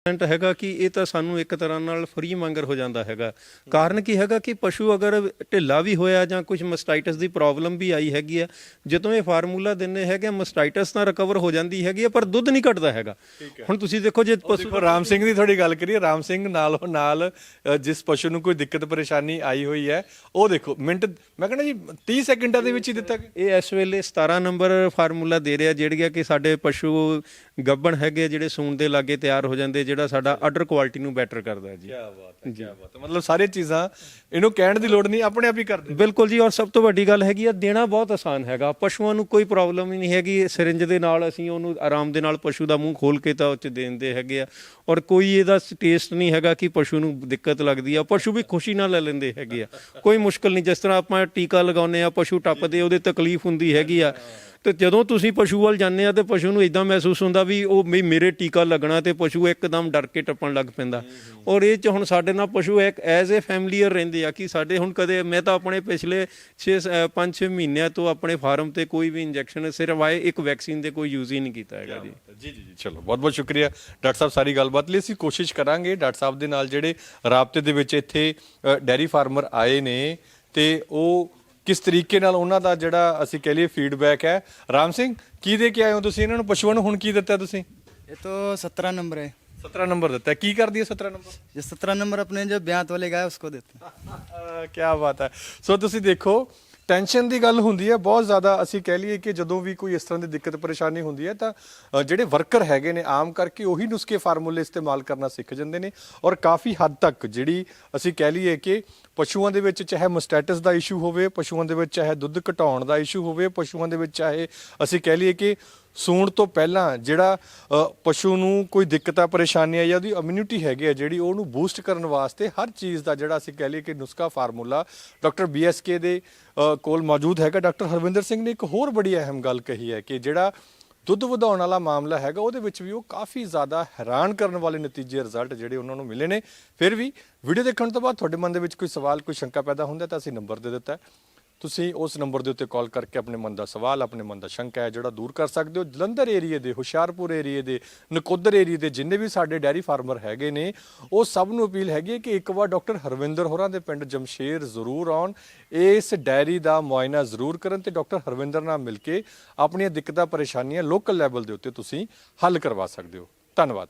ਪਰਸੈਂਟ ਹੈਗਾ ਕਿ ਇਹ ਤਾਂ ਸਾਨੂੰ ਇੱਕ ਤਰ੍ਹਾਂ ਨਾਲ ਫਰੀ ਮੰਗਰ ਹੋ ਜਾਂਦਾ ਹੈਗਾ। ਕਾਰਨ ਕੀ ਹੈਗਾ ਕਿ ਪਸ਼ੂ ਅਗਰ ਢਿੱਲਾ ਵੀ ਹੋਇਆ ਜਾਂ ਕੁਝ ਮਸਟਾਈਟਸ ਦੀ ਪ੍ਰੋਬਲਮ ਵੀ ਆਈ ਹੈਗੀ ਆ ਜਦੋਂ ਇਹ ਫਾਰਮੂਲਾ ਦਿੰਦੇ ਹੈਗੇ ਮਸਟਾਈਟਸ ਤਾਂ ਰਿਕਵਰ ਹੋ ਜਾਂਦੀ ਹੈਗੀ ਆ ਪਰ ਦੁੱਧ ਨਹੀਂ ਘਟਦਾ ਹੈਗਾ। ਹੁਣ ਤੁਸੀਂ ਦੇਖੋ ਜੇ ਪਸ਼ੂ ਰਾਮ ਸਿੰਘ ਦੀ ਥੋੜੀ ਗੱਲ ਕਰੀਏ ਰਾਮ ਸਿੰਘ ਨਾਲੋਂ ਨਾਲ ਜਿਸ ਪਸ਼ੂ ਨੂੰ ਕੋਈ ਦਿੱਕਤ ਪਰੇਸ਼ਾਨੀ ਆਈ ਹੋਈ ਹੈ ਉਹ ਦੇਖੋ ਮਿੰਟ ਮੈਂ ਕਹਿੰਦਾ ਜੀ 30 ਸੈਕਿੰਡਾਂ ਦੇ ਵਿੱਚ ਹੀ ਦਿੱਤਾ ਇਹ ਇਸ ਵੇਲੇ 17 ਨੰਬਰ ਫਾਰਮੂਲਾ ਦੇ ਰਿਹਾ ਜਿਹੜੀਆਂ ਕਿ ਸਾਡੇ ਪਸ਼ੂ ਗੱਬਣ ਹੈਗੇ ਜਿਹੜੇ ਸੂਣ ਦੇ ਲਾਗੇ ਤਿਆਰ ਹੋ ਜਾਂਦੇ ਜਿਹੜਾ ਸਾਡਾ ਆਰਡਰ ਕੁਆਲਿਟੀ ਨੂੰ ਬੈਟਰ ਕਰਦਾ ਹੈ ਜੀ। ਕੀ ਬਾਤ ਹੈ ਕੀ ਬਾਤ ਹੈ। ਮਤਲਬ ਸਾਰੀਆਂ ਚੀਜ਼ਾਂ ਇਹਨੂੰ ਕਹਿਣ ਦੀ ਲੋੜ ਨਹੀਂ ਆਪਣੇ ਆਪ ਹੀ ਕਰਦੇ ਬਿਲਕੁਲ ਜੀ ਔਰ ਸਭ ਤੋਂ ਵੱਡੀ ਗੱਲ ਹੈਗੀ ਆ ਦੇਣਾ ਬਹੁਤ ਆਸਾਨ ਹੈਗਾ। ਪਸ਼ੂਆਂ ਨੂੰ ਕੋਈ ਪ੍ਰੋਬਲਮ ਹੀ ਨਹੀਂ ਹੈਗੀ ਸਿਰਿੰਜ ਦੇ ਨਾਲ ਅਸੀਂ ਉਹਨੂੰ ਆਰਾਮ ਦੇ ਨਾਲ ਪਸ਼ੂ ਦਾ ਮੂੰਹ ਖੋਲ ਕੇ ਤਾਂ ਉਹ ਚ ਦੇਂਦੇ ਹੈਗੇ ਆ। ਔਰ ਕੋਈ ਇਹਦਾ ਟੇਸਟ ਨਹੀਂ ਹੈਗਾ ਕਿ ਪਸ਼ੂ ਨੂੰ ਦਿੱਕਤ ਲੱਗਦੀ ਆ। ਪਸ਼ੂ ਵੀ ਖੁਸ਼ੀ ਨਾਲ ਲੈ ਲੈਂਦੇ ਹੈਗੇ ਆ। ਕੋਈ ਮੁਸ਼ਕਲ ਨਹੀਂ ਜਿਸ ਤਰ੍ਹਾਂ ਆਪਾਂ ਟੀਕਾ ਲਗਾਉਂਦੇ ਆ ਪਸ਼ੂ ਟੱਪਦੇ ਉਹਦੇ ਤਕਲੀਫ ਹੁੰਦੀ ਹੈਗੀ ਆ। ਤੇ ਜਦੋਂ ਤੁਸੀਂ ਪਸ਼ੂ ਵੱਲ ਜਾਂਦੇ ਆ ਤੇ ਪਸ਼ੂ ਨੂੰ ਇਦਾਂ ਮਹਿਸੂਸ ਹੁੰਦਾ ਵੀ ਉਹ ਵੀ ਮੇਰੇ ਟੀਕਾ ਲੱਗਣਾ ਤੇ ਪਸ਼ੂ ਇੱਕਦਮ ਡਰ ਕੇ ਟੱਪਣ ਲੱਗ ਪੈਂਦਾ। ਔਰ ਇਹ ਚ ਹੁਣ ਸਾਡੇ ਨਾਲ ਪਸ਼ੂ ਇੱਕ ਐਜ਼ ਅ ਫੈਮਲੀਅਰ ਰਹਿੰਦੇ ਆ ਕਿ ਸਾਡੇ ਹੁਣ ਕਦੇ ਮੈਂ ਤਾਂ ਆਪਣੇ ਪਿਛਲੇ 6 5-6 ਮਹੀਨਿਆਂ ਤੋਂ ਆਪਣੇ ਫਾਰਮ ਤੇ ਕੋਈ ਵੀ ਇੰਜੈਕਸ਼ਨ ਸਿਰਫ ਆਏ ਇੱਕ ਵੈਕਸੀਨ ਦੇ ਕੋਈ ਯੂਜ਼ ਹੀ ਨਹੀਂ ਕੀਤਾ ਹੈਗਾ ਜੀ। ਜੀ ਜੀ ਜੀ ਚਲੋ ਬਹੁਤ ਬਹੁਤ ਸ਼ੁਕਰੀਆ। ਡਾਕਟਰ ਸਾਹਿਬ ਸਾਰੀ ਗੱਲਬਾਤ ਲਈ ਅਸੀਂ ਕੋਸ਼ਿਸ਼ ਕਰਾਂਗੇ। ਡਾਕਟਰ ਸਾਹਿਬ ਦੇ ਨਾਲ ਜਿਹੜੇ ਰਾਬਤੇ ਦੇ ਵਿੱਚ ਇੱਥੇ ਅ, ਡੈਰੀ ਫਾਰਮਰ ਆਏ ਨੇ ਤੇ ਉਹ ਕਿਸ ਤਰੀਕੇ ਨਾਲ ਉਹਨਾਂ ਦਾ ਜਿਹੜਾ ਅਸੀਂ ਕਹਿ ਲਈਏ ਫੀਡਬੈਕ ਹੈ ਰਾਮ ਸਿੰਘ ਕੀ ਦੇ ਕੇ ਆਏ ਹੋ ਤੁਸੀਂ ਇਹਨਾਂ ਨੂੰ ਪਸ਼ੂਆਂ ਨੂੰ ਹੁਣ ਕੀ ਦਿੱਤਾ ਤੁਸੀਂ ये तो सत्रह नंबर है 17 ਨੰਬਰ ਦਿੱਤਾ ਕੀ ਕਰਦੀ ਹੈ 17 ਨੰਬਰ ये सत्रह नंबर अपने जो ब्यात वाले गाय उसको देते हैं ਕੀ ਬਾਤ ਹੈ ਸੋ ਤੁਸੀਂ ਦੇਖੋ ਟੈਨਸ਼ਨ ਦੀ ਗੱਲ ਹੁੰਦੀ ਹੈ, ਬਹੁਤ ਜ਼ਿਆਦਾ ਅਸੀਂ ਕਹਿ ਲਈਏ ਕਿ ਜਦੋਂ ਵੀ ਕੋਈ ਇਸ ਤਰ੍ਹਾਂ ਦੀ ਦਿੱਕਤ, ਪਰੇਸ਼ਾਨੀ ਹੁੰਦੀ ਹੈ ਤਾਂ ਜਿਹੜੇ ਵਰਕਰ ਹੈਗੇ ਨੇ ਆਮ ਕਰਕੇ ਉਹੀ ਨੁਸਖੇ ਫਾਰਮੂਲੇ ਇਸਤੇਮਾਲ ਕਰਨਾ ਸਿੱਖ ਜਾਂਦੇ ਨੇ ਔਰ ਕਾਫੀ ਹੱਦ ਤੱਕ ਜਿਹੜੀ ਅਸੀਂ ਕਹਿ ਲਈਏ ਕਿ ਪਸ਼ੂਆਂ ਦੇ ਵਿੱਚ ਚਾਹੇ ਮਸਟੈਟਸ ਦਾ ਇਸ਼ੂ ਹੋਵੇ, ਪਸ਼ੂਆਂ ਦੇ ਵਿੱਚ ਚਾਹੇ ਦੁੱਧ ਘਟਾਉਣ ਦਾ ਇਸ਼ੂ ਹੋਵੇ, ਪਸ਼ੂਆਂ ਦੇ ਵਿੱਚ ਚਾਹੇ ਅਸੀਂ ਕਹਿ ਲਈਏ ਕਿ ਸੂਣ ਤੋਂ ਪਹਿਲਾਂ ਜਿਹੜਾ ਪਸ਼ੂ ਨੂੰ ਕੋਈ ਦਿੱਕਤਾਂ ਪਰੇਸ਼ਾਨੀਆਂ ਜਾਂ ਉਹਦੀ ਇਮਿਊਨਿਟੀ ਹੈਗੀ ਹੈ ਜਿਹੜੀ, ਉਹਨੂੰ ਬੂਸਟ ਕਰਨ ਵਾਸਤੇ ਹਰ ਚੀਜ਼ ਦਾ ਜਿਹੜਾ ਅਸੀਂ ਕਹਿ ਲਈਏ ਕਿ ਨੁਸਖਾ ਫਾਰਮੂਲਾ ਡਾਕਟਰ ਬੀਐਸਕੇ ਦੇ ਕੋਲ ਮੌਜੂਦ ਹੈਗਾ। ਡਾਕਟਰ ਹਰਵਿੰਦਰ ਸਿੰਘ ਨੇ ਇੱਕ ਹੋਰ ਬੜੀ ਅਹਿਮ ਗੱਲ ਕਹੀ ਹੈ ਕਿ ਜਿਹੜਾ ਦੁੱਧ ਵਧਾਉਣ ਵਾਲਾ ਮਾਮਲਾ ਹੈਗਾ, ਉਹਦੇ ਵਿੱਚ ਵੀ ਉਹ ਕਾਫੀ ਜ਼ਿਆਦਾ ਹੈਰਾਨ ਕਰਨ ਵਾਲੇ ਨਤੀਜੇ ਰਿਜ਼ਲਟ ਜਿਹੜੇ ਉਹਨਾਂ ਨੂੰ ਮਿਲੇ ਨੇ। ਫਿਰ ਵੀ ਵੀਡੀਓ ਦੇਖਣ ਤੋਂ ਬਾਅਦ ਤੁਹਾਡੇ ਮਨ ਦੇ ਵਿੱਚ ਕੋਈ ਸਵਾਲ, ਕੋਈ ਸ਼ੰਕਾ ਪੈਦਾ ਹੁੰਦਾ ਤਾਂ ਅਸੀਂ ਨੰਬਰ ਦੇ ਦਿੱਤਾ ਤੁਸੀਂ ਉਸ ਨੰਬਰ ਦੇ ਉੱਤੇ ਕਾਲ ਕਰਕੇ ਆਪਣੇ ਮਨ ਦਾ ਸਵਾਲ, ਆਪਣੇ ਮਨ ਦਾ ਸ਼ੰਕਾ ਹੈ, ਜਿਹੜਾ ਦੂਰ ਕਰ ਸਕਦੇ ਹੋ। ਜਲੰਧਰ ਏਰੀਏ ਦੇ, ਹੁਸ਼ਿਆਰਪੁਰ ਏਰੀਏ ਦੇ, ਨਕੋਦਰ ਏਰੀਏ ਦੇ ਜਿੰਨੇ ਵੀ ਸਾਡੇ ਡੈਰੀ ਫਾਰਮਰ ਹੈਗੇ ਨੇ, ਉਹ ਸਭ ਨੂੰ ਅਪੀਲ ਹੈਗੀ ਹੈ ਕਿ ਇੱਕ ਵਾਰ ਡਾਕਟਰ ਹਰਵਿੰਦਰ ਹੋਰਾਂ ਦੇ ਪਿੰਡ ਜਮਸ਼ੇਰ ਜ਼ਰੂਰ ਆਉਣ। ਇਸ ਡੈਰੀ ਦਾ ਮੁਆਇਨਾ ਜ਼ਰੂਰ ਕਰਨ ਤੇ ਡਾਕਟਰ ਹਰਵਿੰਦਰ ਨਾਲ ਮਿਲ ਕੇ ਆਪਣੀਆਂ ਦਿੱਕਤਾਂ, ਪਰੇਸ਼ਾਨੀਆਂ ਲੋਕਲ ਲੈਵਲ ਦੇ ਉੱਤੇ ਤੁਸੀਂ ਹੱਲ ਕਰਵਾ ਸਕਦੇ ਹੋ। ਧੰਨਵਾਦ।